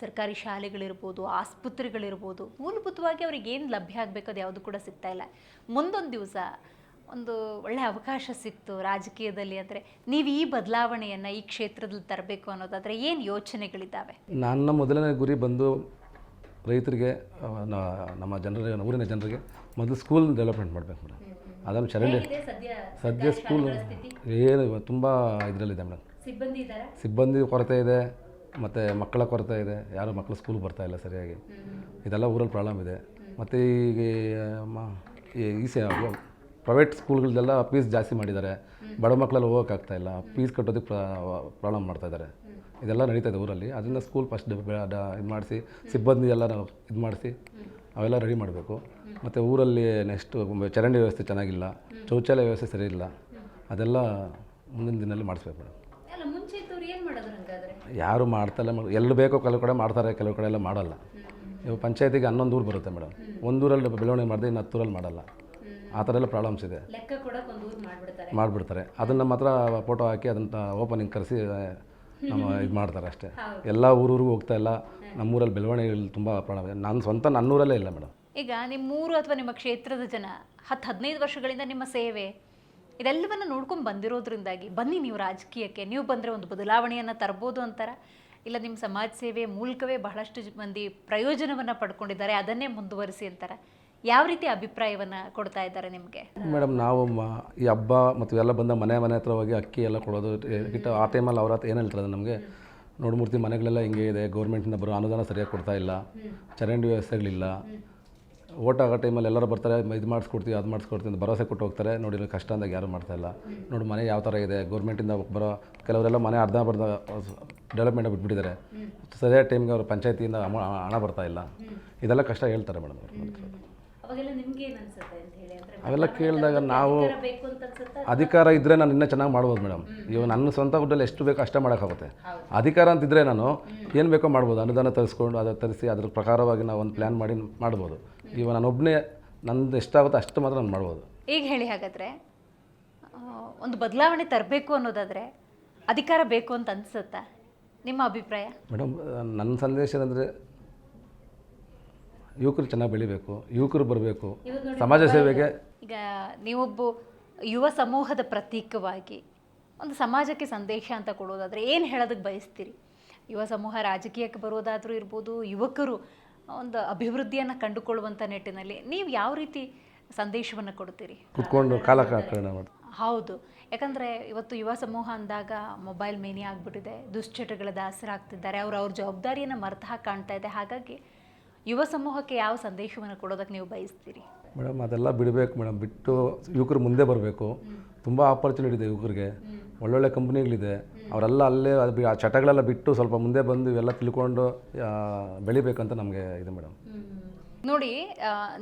ಸರ್ಕಾರಿ ಶಾಲೆಗಳಿರ್ಬೋದು ಆಸ್ಪತ್ರೆಗಳಿರ್ಬೋದು. ಮೂಲಭೂತವಾಗಿ ಅವ್ರಿಗೆ ಏನು ಲಭ್ಯ ಆಗಬೇಕು ಅದು ಯಾವುದು ಕೂಡ ಸಿಗ್ತಾ ಇಲ್ಲ. ಮುಂದೊಂದು ದಿವಸ ಒಂದು ಒಳ್ಳೆ ಅವಕಾಶ ಸಿಕ್ತು ರಾಜಕೀಯದಲ್ಲಿ ಅಂದರೆ ನೀವು ಈ ಬದಲಾವಣೆಯನ್ನು ಈ ಕ್ಷೇತ್ರದಲ್ಲಿ ತರಬೇಕು ಅನ್ನೋದಾದರೆ ಏನು ಯೋಚನೆಗಳಿದ್ದಾವೆ? ನನ್ನ ಮೊದಲನೇ ಗುರಿ ಬಂದು ರೈತರಿಗೆ ನಮ್ಮ ಜನರಿಗೆ ಊರಿನ ಜನರಿಗೆ ಮೊದಲು ಸ್ಕೂಲ್ ಡೆವಲಪ್ಮೆಂಟ್ ಮಾಡಬೇಕು ಮೇಡಮ್. ಅದನ್ನು ಚರಂಡಿ ಸದ್ಯ ಸ್ಕೂಲ್ ಏನು ತುಂಬ ಇದರಲ್ಲಿದೆ ಮೇಡಮ್. ಸಿಬ್ಬಂದಿ ಸಿಬ್ಬಂದಿ ಕೊರತೆ ಇದೆ ಮತ್ತು ಮಕ್ಕಳ ಕೊರತೆ ಇದೆ. ಯಾರು ಮಕ್ಕಳು ಸ್ಕೂಲ್ ಬರ್ತಾ ಇಲ್ಲ ಸರಿಯಾಗಿ. ಇದೆಲ್ಲ ಊರಲ್ಲಿ ಪ್ರಾಬ್ಲಮ್ ಇದೆ. ಮತ್ತು ಈಗ ಈ ಸ ಪ್ರೈವೇಟ್ ಸ್ಕೂಲ್ಗಳದೆಲ್ಲ ಫೀಸ್ ಜಾಸ್ತಿ ಮಾಡಿದ್ದಾರೆ. ಬಡ ಮಕ್ಕಳೆಲ್ಲ ಹೋಗೋಕ್ಕಾಗ್ತಾ ಇಲ್ಲ. ಫೀಸ್ ಕಟ್ಟೋದಕ್ಕೆ ಪ್ರಾಬ್ಲಮ್ ಮಾಡ್ತಾ ಇದ್ದಾರೆ. ಇದೆಲ್ಲ ನಡೀತಾ ಇದೆ ಊರಲ್ಲಿ. ಅದರಿಂದ ಸ್ಕೂಲ್ ಫಸ್ಟ್ ಇದು ಮಾಡಿಸಿ ಸಿಬ್ಬಂದಿ ಎಲ್ಲ ನಾವು ಇದು ಮಾಡಿಸಿ ಅವೆಲ್ಲ ರೆಡಿ ಮಾಡಬೇಕು. ಮತ್ತು ಊರಲ್ಲಿ ನೆಕ್ಸ್ಟ್ ಚರಂಡಿ ವ್ಯವಸ್ಥೆ ಚೆನ್ನಾಗಿಲ್ಲ. ಶೌಚಾಲಯ ವ್ಯವಸ್ಥೆ ಸರಿ ಇಲ್ಲ. ಅದೆಲ್ಲ ಮುಂದಿನ ದಿನದಲ್ಲಿ ಮಾಡಿಸ್ಬೇಕು ಮೇಡಮ್. ಯಾರು ಮಾಡ್ತಲ್ಲ ಎಲ್ಲಿ ಬೇಕೋ ಕೆಲವು ಕಡೆ ಮಾಡ್ತಾರೆ ಕೆಲವು ಕಡೆ ಎಲ್ಲ ಮಾಡಲ್ಲ. ಇವಾಗ ಪಂಚಾಯತಿಗೆ ಹನ್ನೊಂದು ಊರು ಬರುತ್ತೆ ಮೇಡಮ್. ಒಂದೂರಲ್ಲಿ ಬೆಳವಣಿಗೆ ಮಾಡಿದೆ ಇನ್ನು ಹತ್ತೂರಲ್ಲಿ ಮಾಡಲ್ಲ. ಆ ಥರ ಎಲ್ಲ ಪ್ರಾಬ್ಲಮ್ಸ್ ಇದೆ. ಲೆಕ್ಕ ಕೊಡಕ್ಕೆ ಒಂದು ಊರು ಮಾಡಿಬಿಡ್ತಾರೆ. ಅದನ್ನು ಮಾತ್ರ ಫೋಟೋ ಹಾಕಿ ಅದನ್ನು ಓಪನಿಂಗ್ ಕರೆಸಿ ನಮ್ಮ ಇದು ಮಾಡ್ತಾರೆ ಅಷ್ಟೇ. ಎಲ್ಲ ಊರೂರಿಗೂ ಹೋಗ್ತಾ ಇಲ್ಲ. ನಮ್ಮೂರಲ್ಲಿ ಬೆಳವಣಿಗೆಗಳು ತುಂಬ ಪ್ರಾಬ್ಲಮ್ ಇದೆ. ನನ್ನ ಸ್ವಂತ ನನ್ನೂರಲ್ಲೇ ಇಲ್ಲ ಮೇಡಮ್ ಈಗ ನಿಮ್ಮೂರು ಅಥವಾ ನಿಮ್ಮ ಕ್ಷೇತ್ರದ ಜನ ಹತ್ತು ಹದಿನೈದು ವರ್ಷಗಳಿಂದ ನಿಮ್ಮ ಸೇವೆ ಇದೆಲ್ಲವನ್ನ ನೋಡ್ಕೊಂಡು ಬಂದಿರೋದ್ರಿಂದಾಗಿ ಬನ್ನಿ ನೀವು ರಾಜಕೀಯಕ್ಕೆ. ನೀವು ಬಂದರೆ ಒಂದು ಬದಲಾವಣೆಯನ್ನು ತರ್ಬೋದು ಅಂತಾರ? ಇಲ್ಲ ನಿಮ್ಮ ಸಮಾಜ ಸೇವೆ ಮೂಲಕವೇ ಬಹಳಷ್ಟು ಮಂದಿ ಪ್ರಯೋಜನವನ್ನು ಪಡ್ಕೊಂಡಿದ್ದಾರೆ ಅದನ್ನೇ ಮುಂದುವರಿಸಿ ಅಂತಾರ? ಯಾವ ರೀತಿ ಅಭಿಪ್ರಾಯವನ್ನು ಕೊಡ್ತಾ ಇದ್ದಾರೆ ನಿಮಗೆ? ಮೇಡಮ್, ನಾವು ಮ, ಈ ಹಬ್ಬ ಮತ್ತು ಎಲ್ಲ ಬಂದ ಮನೆ ಮನೆ ಹತ್ರ ಹೋಗಿ ಅಕ್ಕಿ ಎಲ್ಲ ಕೊಡೋದು ಇಟ್ಟು ಆ ಟೈಮಲ್ಲಿ ಅವ್ರ ಹತ್ರ ಏನು ಹೇಳ್ತಾರೆ ನಮಗೆ? ನೋಡಿ ಮೂರ್ತಿ ಮನೆಗಳೆಲ್ಲ ಹಿಂಗೆ ಇದೆ ಗೌರ್ಮೆಂಟಿಂದ ಬರೋ ಅನುದಾನ ಸರಿಯಾಗಿ ಕೊಡ್ತಾ ಇಲ್ಲ, ಚರಂಡಿ ವ್ಯವಸ್ಥೆಗಳಿಲ್ಲ. ಓಟ್ ಆಗೋ ಟೈಮಲ್ಲಿ ಎಲ್ಲರೂ ಬರ್ತಾರೆ ಇದು ಮಾಡಿಸ್ಕೊಡ್ತೀವಿ, ಅದು ಮಾಡಿಸ್ಕೊಡ್ತೀವಿ ಅಂತ ಭರವಸೆ ಕೊಟ್ಟು ಹೋಗ್ತಾರೆ. ನೋಡಿ ಕಷ್ಟ ಅಂದಾಗ ಯಾರೂ ಮಾಡ್ತಾ ಇಲ್ಲ. ನೋಡಿ, ಮನೆ ಯಾವ ಥರ ಇದೆ ಗೌರ್ಮೆಂಟಿಂದ ಬರೋ ಕೆಲವರೆಲ್ಲ ಮನೆ ಅರ್ಧ ಬರ್ಧ ಡೆವಲಪ್ಮೆಂಟ್ ಬಿಟ್ಬಿಟ್ಟಿದ್ದಾರೆ. ಸರಿಯಾದ ಟೈಮ್ಗೆ ಅವ್ರ ಪಂಚಾಯತಿಯಿಂದ ಹಣ ಬರ್ತಾ ಇಲ್ಲ. ಇದೆಲ್ಲ ಕಷ್ಟ ಹೇಳ್ತಾರೆ ಮೇಡಮ್ ಅವಾಗೆಲ್ಲ ನಿಮ್ಗೆ ಏನು ಅನ್ಸುತ್ತೆ ಅಂತ ಹೇಳಿ? ಅಂದರೆ ಅವೆಲ್ಲ ಕೇಳಿದಾಗ ನಾವು ಬೇಕು ಅಂತ ಅನ್ಸುತ್ತೆ ಅಧಿಕಾರ ಇದ್ದರೆ ನಾನು ಇನ್ನೂ ಚೆನ್ನಾಗಿ ಮಾಡ್ಬೋದು ಮೇಡಮ್. ಇವಾಗ ನನ್ನ ಸ್ವಂತ ದುಡ್ಡಲ್ಲಿ ಎಷ್ಟು ಬೇಕೋ ಅಷ್ಟೇ ಮಾಡೋಕ್ಕಾಗುತ್ತೆ ಅಧಿಕಾರ ಅಂತಿದ್ರೆ ನಾನು ಏನು ಬೇಕೋ ಮಾಡ್ಬೋದು. ಅನುದಾನ ತರಿಸ್ಕೊಂಡು ಅದು ತರಿಸಿ ಅದ್ರ ಪ್ರಕಾರವಾಗಿ ನಾವು ಒಂದು ಪ್ಲ್ಯಾನ್ ಮಾಡಿ ಮಾಡ್ಬೋದು. ಇವಾಗ ನಾನು ಒಬ್ಬನೇ ನಂದು ಎಷ್ಟಾಗುತ್ತೋ ಅಷ್ಟು ಮಾತ್ರ ನಾನು ಮಾಡ್ಬೋದು. ಈಗ ಹೇಳಿ ಹಾಗಾದರೆ ಒಂದು ಬದಲಾವಣೆ ತರಬೇಕು ಅನ್ನೋದಾದರೆ ಅಧಿಕಾರ ಬೇಕು ಅಂತ ಅನ್ಸುತ್ತಾ? ನಿಮ್ಮ ಅಭಿಪ್ರಾಯ? ಮೇಡಮ್ ನನ್ನ ಸಂದೇಶ ಏನಂದರೆ ಯುವಕರು ಚೆನ್ನಾಗಿ ಬೆಳಿಬೇಕು ಯುವಕರು ಬರಬೇಕು. ಸಮಾಜ ಸೇವೆಗೆ ಈಗ ನೀವೊಬ್ಬ ಯುವ ಸಮೂಹದ ಪ್ರತೀಕವಾಗಿ ಒಂದು ಸಮಾಜಕ್ಕೆ ಸಂದೇಶ ಅಂತ ಕೊಡೋದಾದರೆ ಏನು ಹೇಳೋದಕ್ಕೆ ಬಯಸ್ತೀರಿ? ಯುವ ಸಮೂಹ ರಾಜಕೀಯಕ್ಕೆ ಬರೋದಾದರೂ ಇರ್ಬೋದು ಯುವಕರು ಒಂದು ಅಭಿವೃದ್ಧಿಯನ್ನು ಕಂಡುಕೊಳ್ಳುವಂಥ ನಿಟ್ಟಿನಲ್ಲಿ ನೀವು ಯಾವ ರೀತಿ ಸಂದೇಶವನ್ನು ಕೊಡ್ತೀರಿ? ಕುತ್ಕೊಂಡು ಕಾಲ ಹೌದು. ಯಾಕಂದರೆ ಇವತ್ತು ಯುವ ಸಮೂಹ ಅಂದಾಗ ಮೊಬೈಲ್ ಮೇನಿ ಆಗಿಬಿಟ್ಟಿದೆ ದುಶ್ಚಟಗಳ ದಾಸರಾಗ್ತಿದ್ದಾರೆ ಅವರು ಅವ್ರ ಜವಾಬ್ದಾರಿಯನ್ನು ಮರೆತು ಹಾಕಿ ಕಾಣ್ತಾ ಇದೆ. ಹಾಗಾಗಿ ಯುವ ಸಮೂಹಕ್ಕೆ ಯಾವ ಸಂದೇಶವನ್ನು ಕೊಡೋದಕ್ಕೆ ನೀವು ಬಯಸ್ತೀರಿ? ಮೇಡಮ್ ಅದೆಲ್ಲ ಬಿಡಬೇಕು ಮೇಡಮ್. ಬಿಟ್ಟು ಯುವಕರು ಮುಂದೆ ಬರಬೇಕು. ತುಂಬ ಆಪರ್ಚುನಿಟಿ ಇದೆ ಯುವಕರಿಗೆ. ಒಳ್ಳೊಳ್ಳೆ ಕಂಪ್ನಿಗಳಿದೆ. ಅವರೆಲ್ಲ ಅಲ್ಲೇ ಅದು ಆ ಚಟಗಳೆಲ್ಲ ಬಿಟ್ಟು ಸ್ವಲ್ಪ ಮುಂದೆ ಬಂದು ಇವೆಲ್ಲ ತಿಳ್ಕೊಂಡು ಬೆಳಿಬೇಕಂತ ನಮಗೆ ಇದೆ ಮೇಡಮ್. ನೋಡಿ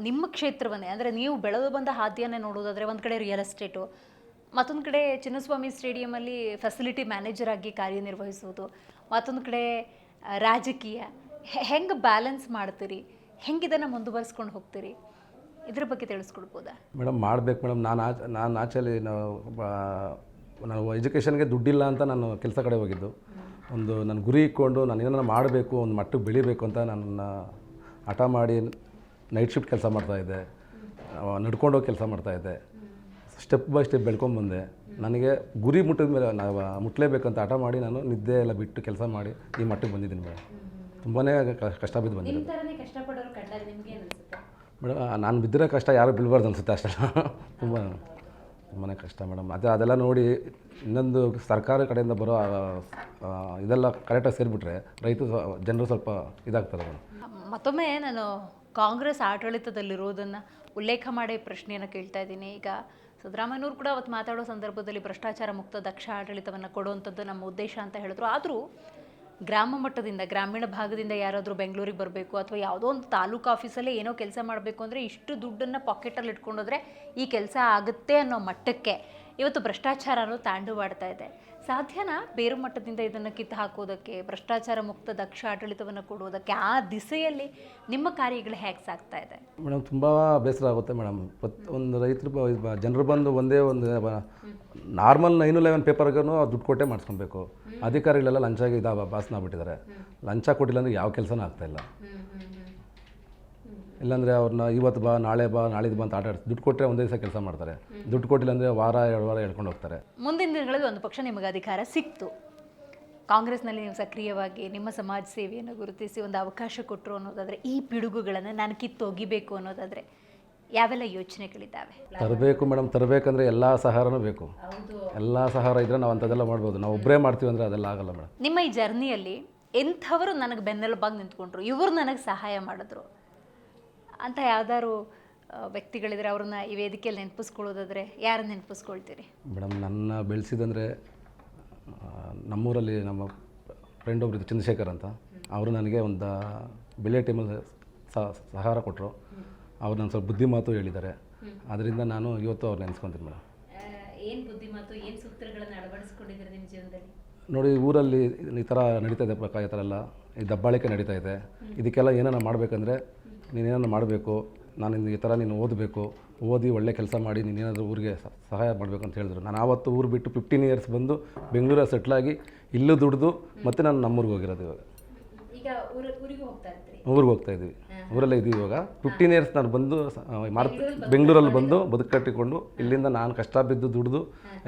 ನಿಮ್ಮ ಕ್ಷೇತ್ರವನ್ನೇ ಅಂದರೆ ನೀವು ಬೆಳೆದು ಬಂದ ಹಾದಿಯನ್ನೇ ನೋಡೋದಾದರೆ ಒಂದು ಕಡೆ ರಿಯಲ್ ಎಸ್ಟೇಟು ಮತ್ತೊಂದು ಕಡೆ ಚಿನ್ನಸ್ವಾಮಿ ಸ್ಟೇಡಿಯಮಲ್ಲಿ ಫೆಸಿಲಿಟಿ ಮ್ಯಾನೇಜರ್ ಆಗಿ ಕಾರ್ಯನಿರ್ವಹಿಸುವುದು ಮತ್ತೊಂದು ಕಡೆ ರಾಜಕೀಯ. ಹೆಂಗೆ ಬ್ಯಾಲೆನ್ಸ್ ಮಾಡ್ತೀರಿ? ಹೆಂಗೆ ಇದನ್ನು ಮುಂದುವರಿಸ್ಕೊಂಡು ಹೋಗ್ತೀರಿ? ಇದ್ರ ಬಗ್ಗೆ ತಿಳಿಸ್ಕೊಡ್ಬೋದಾ? ಮೇಡಮ್, ಮಾಡಬೇಕು ಮೇಡಮ್. ನಾನು ಆಚ, ನಾನು ಬ- ನಾನು ಎಜುಕೇಷನ್ಗೆ ದುಡ್ಡಿಲ್ಲ ಅಂತ ನಾನು ಕೆಲಸ ಕಡೆ ಹೋಗಿದ್ದು. ಒಂದು ನನ್ನ ಗುರಿ ಇಟ್ಕೊಂಡು ನಾನು ಏನನ್ನ ಮಾಡಬೇಕು, ಒಂದು ಮಟ್ಟಕ್ಕೆ ಬೆಳಿಬೇಕು ಅಂತ ನನ್ನ ಹಠ ಮಾಡಿ ನೈಟ್ ಶಿಫ್ಟ್ ಕೆಲಸ ಮಾಡ್ತಾಯಿದ್ದೆ ನಡ್ಕೊಂಡೋಗಿ ಕೆಲಸ ಮಾಡ್ತಾಯಿದ್ದೆ ಸ್ಟೆಪ್ ಬೈ ಸ್ಟೆಪ್ ಬೆಳ್ಕೊಂಡು ಬಂದೆ. ನನಗೆ ಗುರಿ ಮುಟ್ಟಿದ ಮೇಲೆ ನಾವು ಮುಟ್ಟಲೇಬೇಕಂತ ಹಠ ಮಾಡಿ ನಾನು ನಿದ್ದೆ ಎಲ್ಲ ಬಿಟ್ಟು ಕೆಲಸ ಮಾಡಿ ಈ ಮಟ್ಟಕ್ಕೆ ಬಂದಿದ್ದೀನಿ ಮೇಡಮ್. ತುಂಬಾ ಕಷ್ಟ ಬಿದ್ದು ಬಂದಿದೆ ಮೇಡಮ್ ನಾನು ಬಿದ್ದಿರೋ ಕಷ್ಟ ಯಾರು ಬೀಳ್ಬಾರ್ದು ಅನಿಸುತ್ತೆ ಅಷ್ಟೆಲ್ಲ ತುಂಬ ತುಂಬಾ ಕಷ್ಟ ಮೇಡಮ್. ಅದೇ ಅದೆಲ್ಲ ನೋಡಿ ಇನ್ನೊಂದು ಸರ್ಕಾರ ಕಡೆಯಿಂದ ಬರೋ ಇದೆಲ್ಲ ಕರೆಕ್ಟಾಗಿ ಸೇರಿಬಿಟ್ರೆ ರೈತರು ಸ್ವ- ಜನರು ಸ್ವಲ್ಪ ಇದಾಗ್ತಾರೆ ಮೇಡಮ್. ಮತ್ತೊಮ್ಮೆ ನಾನು ಕಾಂಗ್ರೆಸ್ ಆಡಳಿತದಲ್ಲಿರೋದನ್ನು ಉಲ್ಲೇಖ ಮಾಡಿ ಪ್ರಶ್ನೆಯನ್ನು ಕೇಳ್ತಾ ಇದ್ದೀನಿ. ಈಗ ಸಿದ್ದರಾಮಯ್ಯನವರು ಕೂಡ ಅವತ್ತು ಮಾತಾಡೋ ಸಂದರ್ಭದಲ್ಲಿ ಭ್ರಷ್ಟಾಚಾರ ಮುಕ್ತ ದಕ್ಷ ಆಡಳಿತವನ್ನು ಕೊಡುವಂಥದ್ದು ನಮ್ಮ ಉದ್ದೇಶ ಅಂತ ಹೇಳಿದ್ರು. ಆದರೂ ಗ್ರಾಮ ಮಟ್ಟದಿಂದ, ಗ್ರಾಮೀಣ ಭಾಗದಿಂದ ಯಾರಾದರೂ ಬೆಂಗಳೂರಿಗೆ ಬರಬೇಕು ಅಥವಾ ಯಾವುದೋ ಒಂದು ತಾಲೂಕು ಆಫೀಸಲ್ಲೇ ಏನೋ ಕೆಲಸ ಮಾಡಬೇಕು ಅಂದರೆ ಇಷ್ಟು ದುಡ್ಡನ್ನು ಪಾಕೆಟಲ್ಲಿ ಇಟ್ಕೊಂಡೋದ್ರೆ ಈ ಕೆಲಸ ಆಗುತ್ತೆ ಅನ್ನೋ ಮಟ್ಟಕ್ಕೆ ಇವತ್ತು ಭ್ರಷ್ಟಾಚಾರ ಅನ್ನೋದು ತಾಂಡವಾಡ್ತಾ ಇದೆ. ಸಾಧ್ಯನಾ? ಬೇರು ಮಟ್ಟದಿಂದ ಇದನ್ನು ಕಿತ್ತು ಹಾಕೋದಕ್ಕೆ ಭ್ರಷ್ಟಾಚಾರ ಮುಕ್ತ ದಕ್ಷ ಆಡಳಿತವನ್ನು ಕೊಡುವುದಕ್ಕೆ ಆ ದಿಸೆಯಲ್ಲಿ ನಿಮ್ಮ ಕಾರ್ಯಗಳು ಹೇಗೆ ಸಾಗ್ತಾ ಇದೆ? ಮೇಡಮ್ ತುಂಬ ಬೇಸರ ಆಗುತ್ತೆ ಮೇಡಮ್. ಒಂದು ರೈತರು ಜನರು ಬಂದು ಒಂದೇ ಒಂದು ನಾರ್ಮಲ್ ನೈನು ಲೆವೆನ್ ಪೇಪರ್ಗೂ ದುಡ್ಡು ಕೊಟ್ಟೆ ಮಾಡಿಸ್ಕೊಬೇಕು. ಅಧಿಕಾರಿಗಳೆಲ್ಲ ಲಂಚಾಗಿ ಇದಾವ ಭಾಸನ ಬಿಟ್ಟಿದ್ದಾರೆ ಲಂಚ ಕೊಟ್ಟಿಲ್ಲ ಅಂದರೆ ಯಾವ ಕೆಲಸನೂ ಆಗ್ತಾಯಿಲ್ಲ ಇಲ್ಲಾಂದರೆ ಅವ್ರನ್ನ ಇವತ್ತು ಬಾ ನಾಳೆ ಬಾ ನಾಳಿದ್ದು ಬಾ ಅಂತ ಆಟ ಆಡ್ತಾರೆ ದುಡ್ಡು ಕೊಟ್ಟರೆ ಒಂದೇ ದಿವಸ ಕೆಲಸ ಮಾಡ್ತಾರೆ. ದುಡ್ಡು ಕೊಟ್ಟಿಲ್ಲ ಅಂದರೆ ವಾರ ಎರಡು ವಾರ ಹೇಳ್ಕೊಂಡು ಹೋಗ್ತಾರೆ. ಮುಂದಿನ ದಿನಗಳಲ್ಲಿ ಒಂದು ಪಕ್ಷ ನಿಮಗೆ ಅಧಿಕಾರ ಸಿಕ್ತು. ಕಾಂಗ್ರೆಸ್ನಲ್ಲಿ ನೀವು ಸಕ್ರಿಯವಾಗಿ ನಿಮ್ಮ ಸಮಾಜ ಸೇವೆಯನ್ನು ಗುರುತಿಸಿ ಒಂದು ಅವಕಾಶ ಕೊಟ್ಟರು ಅನ್ನೋದಾದರೆ ಈ ಪಿಡುಗುಗಳನ್ನು ನಾನು ಕಿತ್ತು ಒಗಿಬೇಕು ಅನ್ನೋದಾದರೆ ಯಾವೆಲ್ಲ ಯೋಚನೆಗಳಿದ್ದಾವೆ? ತರಬೇಕು ಮೇಡಮ್ ತರಬೇಕಂದ್ರೆ ಎಲ್ಲ ಸಹಾರನೂ ಬೇಕು. ಎಲ್ಲ ಸಹಾರ ಇದ್ರೆ ನಾವು ಅಂಥದ್ದೆಲ್ಲ ಮಾಡ್ಬೋದು. ನಾವು ಒಬ್ಬರೇ ಮಾಡ್ತೀವಿ ಅಂದರೆ ಅದೆಲ್ಲ ಆಗಲ್ಲ ಮೇಡಮ್. ನಿಮ್ಮ ಈ ಜರ್ನಿಯಲ್ಲಿ ಎಂಥವರು ನನಗೆ ಬೆನ್ನೆಲುಬಾಗಿ ನಿಂತ್ಕೊಂಡ್ರು? ಇವರು ನನಗೆ ಸಹಾಯ ಮಾಡಿದ್ರು. ಅಂತ ಯಾವ್ದಾದ್ರು ವ್ಯಕ್ತಿಗಳಿದ್ರೆ ಅವ್ರನ್ನ ಈ ವೇದಿಕೆಯಲ್ಲಿ ನೆನಪಿಸ್ಕೊಳ್ಳೋದಾದ್ರೆ ಯಾರನ್ನ ನೆನಪಿಸ್ಕೊಳ್ತೀರಿ? ಮೇಡಮ್ ನನ್ನ ಬೆಳೆಸಿದಂದರೆ ನಮ್ಮೂರಲ್ಲಿ ನಮ್ಮ ಫ್ರೆಂಡ್ ಒಬ್ರು ಇದ್ರು ಚಂದ್ರಶೇಖರ್ ಅಂತ. ಅವರು ನನಗೆ ಒಂದು ಬೆಳೆ ಟೈಮಲ್ಲಿ ಸಹಕಾರ ಕೊಟ್ಟರು ಅವ್ರು ನನ್ನ ಸ್ವಲ್ಪ ಬುದ್ಧಿ ಮಾತು ಹೇಳಿದ್ದಾರೆ. ಅದರಿಂದ ನಾನು ಇವತ್ತು ಅವ್ರು ನೆನೆಸ್ಕೊತೀನಿ ಮೇಡಮ್. ಏನು ಬುದ್ಧಿಮಾತು ಏನು ಸೂತ್ರಗಳನ್ನು ಅಳವಡಿಸ್ಕೊಂಡಿದ್ದೀರಿ ನಿಮ್ಮ ಜೀವನದಲ್ಲಿ? ನೋಡಿ ಊರಲ್ಲಿ ಈ ಥರ ನಡೀತಾ ಇದೆ ಪ್ರಕಾರ ಈ ಥರ ಎಲ್ಲ. ಈ ದಬ್ಬಾಳಿಕೆ ನಡೀತಾ ಇದೆ. ಇದಕ್ಕೆಲ್ಲ ಏನಾರ ಮಾಡಬೇಕಂದ್ರೆ ನೀನೇನಾರು ಮಾಡಬೇಕು ನಾನು ಇನ್ನು ಈ ಥರ ನೀನು ಓದಬೇಕು ಓದಿ ಒಳ್ಳೆ ಕೆಲಸ ಮಾಡಿ ನೀನೇನಾದರೂ ಊರಿಗೆ ಸಹಾಯ ಮಾಡಬೇಕು ಅಂತ ಹೇಳಿದ್ರು. ನಾನು ಆವತ್ತು ಊರು ಬಿಟ್ಟು ಫಿಫ್ಟೀನ್ ಇಯರ್ಸ್ ಬಂದು ಬೆಂಗಳೂರಲ್ಲಿ ಸೆಟ್ಲಾಗಿ ಇಲ್ಲೂ ದುಡ್ದು ಮತ್ತೆ ನಾನು ನಮ್ಮೂರಿಗೆ ಹೋಗಿರೋದು ಇವಾಗ. ಊರಿಗೆ ಹೋಗ್ತಾ ಇದ್ದೀವಿ. ಊರಲ್ಲೇ ಇದ್ದೀವಿ ಇವಾಗ. ಫಿಫ್ಟೀನ್ ಇಯರ್ಸ್ ನಾನು ಬಂದು ಮಾರ್ತ್ ಬೆಂಗಳೂರಲ್ಲಿ ಬಂದು ಬದುಕು ಕಟ್ಟಿಕೊಂಡು ಇಲ್ಲಿಂದ ನಾನು ಕಷ್ಟ ಬಿದ್ದು ದುಡ್ದು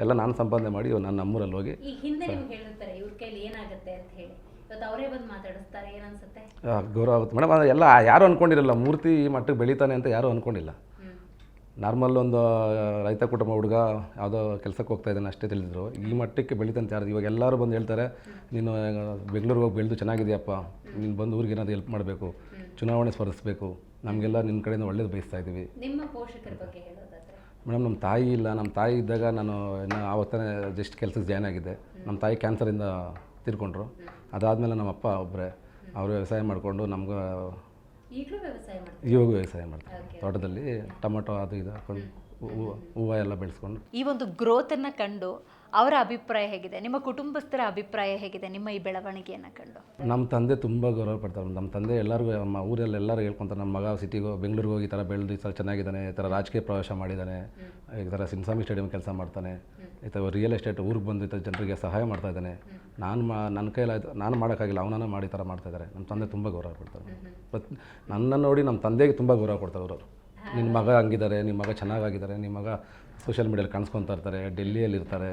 ಎಲ್ಲ ನಾನು ಸಂಪಾದನೆ ಮಾಡಿ ನಾನು ನಮ್ಮೂರಲ್ಲಿ ಹೋಗಿ. ಗೌರವ ಆಗುತ್ತೆ. ಮೇಡಮ್ ಅದು ಎಲ್ಲ ಯಾರೂ ಅಂದ್ಕೊಂಡಿರಲ್ಲ ಮೂರ್ತಿ ಈ ಮಟ್ಟಕ್ಕೆ ಬೆಳೀತಾನೆ ಅಂತ ಯಾರೂ ಅಂದ್ಕೊಂಡಿಲ್ಲ ನಾರ್ಮಲ್ ಒಂದು ರೈತ ಕುಟುಂಬ ಹುಡುಗ ಯಾವುದೋ ಕೆಲಸಕ್ಕೆ ಹೋಗ್ತಾ ಇದ್ದಾನೆ ಅಷ್ಟೇ ತಿಳಿದ್ರು ಈ ಮಟ್ಟಕ್ಕೆ ಬೆಳೀತಾನೆ ಯಾರು ಇವಾಗ ಎಲ್ಲರೂ ಬಂದು ಹೇಳ್ತಾರೆ ನೀನು ಬೆಂಗಳೂರಿಗೆ ಹೋಗಿ ಬೆಳೆದು ಚೆನ್ನಾಗಿದೆಯಪ್ಪ. ನೀನು ಬಂದು ಊರಿಗೆ ಏನಾದರೂ ಹೆಲ್ಪ್ ಮಾಡಬೇಕು. ಚುನಾವಣೆ ಸ್ಪರ್ಧಿಸಬೇಕು. ನಮಗೆಲ್ಲ ನಿನ್ನ ಕಡೆಯಿಂದ ಒಳ್ಳೇದು ಬಯಸ್ತಾ ಇದ್ದೀವಿ. ಮೇಡಮ್ ನಮ್ಮ ತಾಯಿ ಇಲ್ಲ. ನಮ್ಮ ತಾಯಿ ಇದ್ದಾಗ ನಾನು ಇನ್ನು ಆವತ್ತನೇ ಜಸ್ಟ್ ಕೆಲಸಕ್ಕೆ ಜಾಯ್ನ್ ಆಗಿದ್ದೆ. ನಮ್ಮ ತಾಯಿ ಕ್ಯಾನ್ಸರಿಂದ ತೀರ್ಕೊಂಡ್ರು. ಅದಾದಮೇಲೆ ನಮ್ಮ ಅಪ್ಪ ಒಬ್ಬರೇ ಅವರು ವ್ಯವಸಾಯ ಮಾಡಿಕೊಂಡು ನಮ್ಗೆ ಈಗಲೂ ವ್ಯವಸಾಯ ಮಾಡ್ತಾರೆ? ಇವಾಗ ವ್ಯವಸಾಯ ಮಾಡ್ತಾರೆ. ತೋಟದಲ್ಲಿ ಟೊಮೊಟೊ ಅದು ಇದು ಹಾಕೊಂಡು ಹೂವು ಹೂವು ಎಲ್ಲ ಬೆಳೆಸ್ಕೊಂಡು. ಈ ಒಂದು ಗ್ರೋತನ್ನು ಕಂಡು ಅವರ ಅಭಿಪ್ರಾಯ ಹೇಗಿದೆ? ನಿಮ್ಮ ಕುಟುಂಬಸ್ಥರ ಅಭಿಪ್ರಾಯ ಹೇಗಿದೆ? ನಿಮ್ಮ ಈ ಬೆಳವಣಿಗೆಯನ್ನು ಕಂಡು? ನಮ್ಮ ತಂದೆ ತುಂಬ ಗೌರವ ಪಡ್ತಾರೆ. ನಮ್ಮ ತಂದೆ ಎಲ್ಲರಿಗೂ, ನಮ್ಮ ಊರಲ್ಲಿ ಎಲ್ಲರೂ ಹೇಳ್ಕೊತಾರೆ, ನಮ್ಮ ಮಗ ಸಿಟಿಗೆ, ಬೆಂಗಳೂರಿಗೆ ಹೋಗಿ ಈ ಥರ ಬೆಳೆದು ಈ ಥರ ಚೆನ್ನಾಗಿದ್ದಾನೆ, ಈ ಥರ ರಾಜಕೀಯ ಪ್ರವೇಶ ಮಾಡಿದ್ದಾನೆ, ಈ ಥರ ಸಿಂಸಾಮಿ ಸ್ಟೇಡಿಯಂ ಕೆಲಸ ಮಾಡ್ತಾನೆ, ಈ ಥರ ರಿಯಲ್ ಎಸ್ಟೇಟ್ ಊರಿಗೆ ಬಂದು ಈ ಥರ ಜನರಿಗೆ ಸಹಾಯ ಮಾಡ್ತಾ ಇದ್ದಾನೆ. ನಾನು ಮಾ, ನನ್ನ ಕೈಲಾಯ್ತು, ನಾನು ಮಾಡೋಕ್ಕಾಗಿಲ್ಲ, ಅವನನ್ನು ಮಾಡಿ ಈ ಥರ ಮಾಡ್ತಾ ಇದ್ದಾರೆ. ನಮ್ಮ ತಂದೆ ತುಂಬ ಗೌರವ ಕೊಡ್ತಾರೆ ಪ್ರತಿ ನನ್ನನ್ನು ನೋಡಿ ನಮ್ಮ ತಂದೆಗೆ ತುಂಬ ಗೌರವ ಕೊಡ್ತಾರೆ ಅವರು. ನಿನ್ನ ಮಗ ಹಂಗಿದ್ದಾರೆ ನಿಮ್ಮ ಮಗ ಚೆನ್ನಾಗಾಗಿದ್ದಾರೆ ನಿಮ್ಮ ಮಗ ಸೋಷಿಯಲ್ ಮೀಡಿಯಲ್ಲಿ ಕಾಣಿಸ್ಕೊತಾ ಇರ್ತಾರೆ ಡೆಲ್ಲಿಯಲ್ಲಿ ಇರ್ತಾರೆ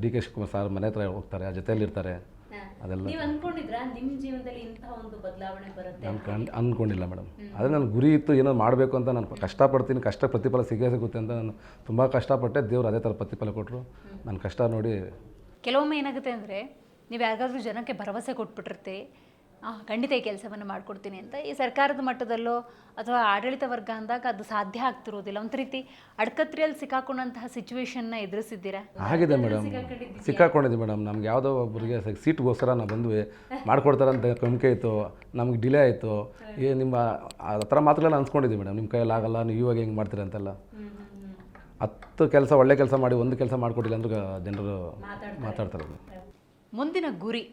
ಡಿ ಕೆ ಶಿವಕುಮಾರ್ ಸರ್ ಮನೆ ಹತ್ರ ಹೋಗ್ತಾರೆ ಆ ಜೊತೆಯಲ್ಲಿ ಇರ್ತಾರೆ ಅದೆಲ್ಲ ನೀವು ಅನ್ಕೊಂಡಿದ್ರ? ನಿಮ್ಮ ಜೀವನದಲ್ಲಿ ಇಂತಹ ಒಂದು ಬದಲಾವಣೆ ಬರುತ್ತೆ ನಾನು ಕಣ್ ಅಂದ್ಕೊಂಡಿಲ್ಲ ಮೇಡಮ್. ಆದರೆ ನನ್ನ ಗುರಿ ಇತ್ತು ಏನೋ ಮಾಡಬೇಕು ಅಂತ ನಾನು ಕಷ್ಟಪಡ್ತೀನಿ ಕಷ್ಟ ಪ್ರತಿಫಲ ಸಿಗೇ ಸಿಗುತ್ತೆ ಅಂತ ನಾನು ತುಂಬ ಕಷ್ಟಪಟ್ಟೆ ದೇವ್ರು ಅದೇ ಥರ ಪ್ರತಿಫಲ ಕೊಟ್ಟರು ನನ್ನ ಕಷ್ಟ ನೋಡಿ ಕೆಲವೊಮ್ಮೆ ಏನಾಗುತ್ತೆ ಅಂದರೆ ನೀವು ಯಾರಿಗಾದ್ರೂ ಜನಕ್ಕೆ ಭರವಸೆ ಕೊಟ್ಬಿಟ್ಟಿರ್ತೀರಿ ಆ, ಖಂಡಿತ ಈ ಕೆಲಸವನ್ನು ಮಾಡಿಕೊಡ್ತೀನಿ ಅಂತ. ಈ ಸರ್ಕಾರದ ಮಟ್ಟದಲ್ಲೋ ಅಥವಾ ಆಡಳಿತ ವರ್ಗ ಅಂದಾಗ ಅದು ಸಾಧ್ಯ ಆಗ್ತಿರೋದಿಲ್ಲ. ಒಂದು ರೀತಿ ಅಡ್ಕತ್ರಿಯಲ್ಲಿ ಸಿಕ್ಕಾಕೊಂಡಂತಹ ಸಿಚುವೇಶನ್ನ ಎದುರಿಸಿದ್ದೀರಾ? ಆಗಿದೆ ಮೇಡಮ್ ಸಿಕ್ಕಾಕೊಂಡಿದ್ದೀವಿ ಮೇಡಮ್ ನಮ್ಗೆ ಯಾವುದೋ ಒಬ್ಬರಿಗೆ ಸೀಟ್ಗೋಸ್ಕರ ನಾವು ಬಂದ್ವಿ. ಮಾಡ್ಕೊಡ್ತಾರಂತ ಅಂತ ನಂಬಿಕೆ ಇತ್ತು. ನಮ್ಗೆ ಡಿಲೇ ಆಯಿತು. ಏ ನಿಮ್ಮ ಆ ಥರ ಮಾತುಗಳನ್ನ ಅನ್ಸ್ಕೊಂಡಿದ್ದೆ ಮೇಡಮ್ ನಿಮ್ಮ ಕೈಯಲ್ಲಿ ಆಗಲ್ಲ ನೀವು ಇವಾಗ ಹೆಂಗೆ ಮಾಡ್ತೀರ ಅಂತೆಲ್ಲ. ಹತ್ತು ಕೆಲಸ ಒಳ್ಳೆ ಕೆಲಸ ಮಾಡಿ ಒಂದು ಕೆಲಸ ಮಾಡಿಕೊಟ್ಟಿಲ್ಲ ಅಂದ್ರೆ ಜನರು ಮಾತಾಡ್ತಾರೆ. ಮುಂದಿನ ಗುರಿ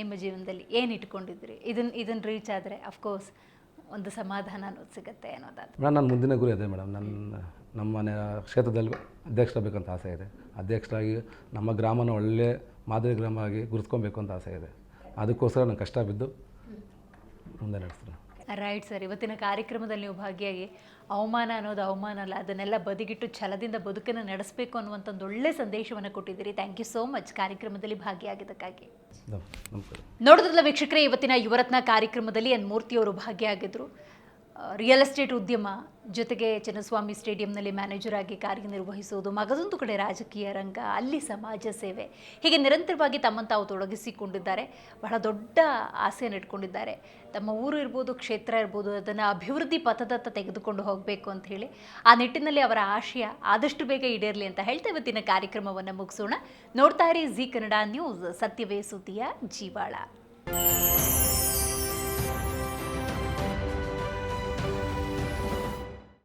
ನಿಮ್ಮ ಜೀವನದಲ್ಲಿ ಏನು ಇಟ್ಕೊಂಡಿದ್ರಿ ಇದನ್ನು ಇದನ್ನು ರೀಚ್ ಆದರೆ ಅಫ್ಕೋರ್ಸ್ ಒಂದು ಸಮಾಧಾನ ಅನ್ನೋದು ಸಿಗುತ್ತೆ ಅನ್ನೋದಾದ್ರು. ಮೇಡಮ್ ನನ್ನ ಮುಂದಿನ ಗುರಿ ಅದೇ ಮೇಡಮ್. ನನ್ನ ನಮ್ಮ ಕ್ಷೇತ್ರದಲ್ಲಿ ಅಧ್ಯಕ್ಷರಾಗಬೇಕಂತ ಆಸೆ ಇದೆ. ಅಧ್ಯಕ್ಷರಾಗಿ ನಮ್ಮ ಗ್ರಾಮನ ಒಳ್ಳೆ ಮಾದರಿ ಗ್ರಾಮ ಆಗಿ ಗುರುತ್ಕೊಬೇಕು ಅಂತ ಆಸೆ ಇದೆ. ಅದಕ್ಕೋಸ್ಕರ ನಾನು ಕಷ್ಟ ಬಿದ್ದು ಮುಂದೆ ನಡೆಸ್ತೀನಿ. ರೈಟ್ ಸರ್ ಇವತ್ತಿನ ಕಾರ್ಯಕ್ರಮದಲ್ಲಿ ನೀವು ಭಾಗಿಯಾಗಿ ಅವಮಾನ ಅನ್ನೋದು ಅವಮಾನ ಅಲ್ಲ ಅದನ್ನೆಲ್ಲ ಬದಿಗಿಟ್ಟು ಛಲದಿಂದ ಬದುಕನ್ನು ನಡೆಸಬೇಕು ಅನ್ನುವಂಥ ಒಂದು ಒಳ್ಳೆ ಸಂದೇಶವನ್ನು ಕೊಟ್ಟಿದ್ದೀರಿ. ಥ್ಯಾಂಕ್ ಯು ಸೋ ಮಚ್ ಕಾರ್ಯಕ್ರಮದಲ್ಲಿ ಭಾಗಿಯಾಗಿದ್ದಕ್ಕಾಗಿ. ನೋಡಿದ್ರಲ್ಲ ವೀಕ್ಷಕರೇ ಇವತ್ತಿನ ಯುವರತ್ನ ಕಾರ್ಯಕ್ರಮದಲ್ಲಿ ಎನ್ ಮೂರ್ತಿಯವರು ಭಾಗಿಯಾಗಿದ್ದರು ರಿಯಲ್ ಎಸ್ಟೇಟ್ ಉದ್ಯಮ ಜೊತೆಗೆ ಚನ್ನಸ್ವಾಮಿ ಸ್ಟೇಡಿಯಂನಲ್ಲಿ ಮ್ಯಾನೇಜರ್ ಆಗಿ ಕಾರ್ಯನಿರ್ವಹಿಸುವುದು ಮಗದೊಂದು ಕಡೆ ರಾಜಕೀಯ ರಂಗ, ಅಲ್ಲಿ ಸಮಾಜ ಸೇವೆ. ಹೀಗೆ ನಿರಂತರವಾಗಿ ತಮ್ಮನ್ನು ತಾವು ತೊಡಗಿಸಿಕೊಂಡಿದ್ದಾರೆ. ಬಹಳ ದೊಡ್ಡ ಆಸೆಯನ್ನು ಇಟ್ಕೊಂಡಿದ್ದಾರೆ ತಮ್ಮ ಊರು ಇರ್ಬೋದು, ಕ್ಷೇತ್ರ ಇರ್ಬೋದು, ಅದನ್ನು ಅಭಿವೃದ್ಧಿ ಪಥದತ್ತ ತೆಗೆದುಕೊಂಡು ಹೋಗಬೇಕು ಅಂತ ಹೇಳಿ ಆ ನಿಟ್ಟಿನಲ್ಲಿ ಅವರ ಆಶಯ ಆದಷ್ಟು ಬೇಗ ಈಡೇರಲಿ ಅಂತ ಹೇಳ್ತಾ ಇವತ್ತಿನ ಕಾರ್ಯಕ್ರಮವನ್ನು ಮುಗಿಸೋಣ. ನೋಡ್ತಾ ಇರಿ ಜಿ ಕನ್ನಡ ನ್ಯೂಸ್, ಸತ್ಯವೇ ಸುದ್ದಿಯ ಜೀವಾಳ.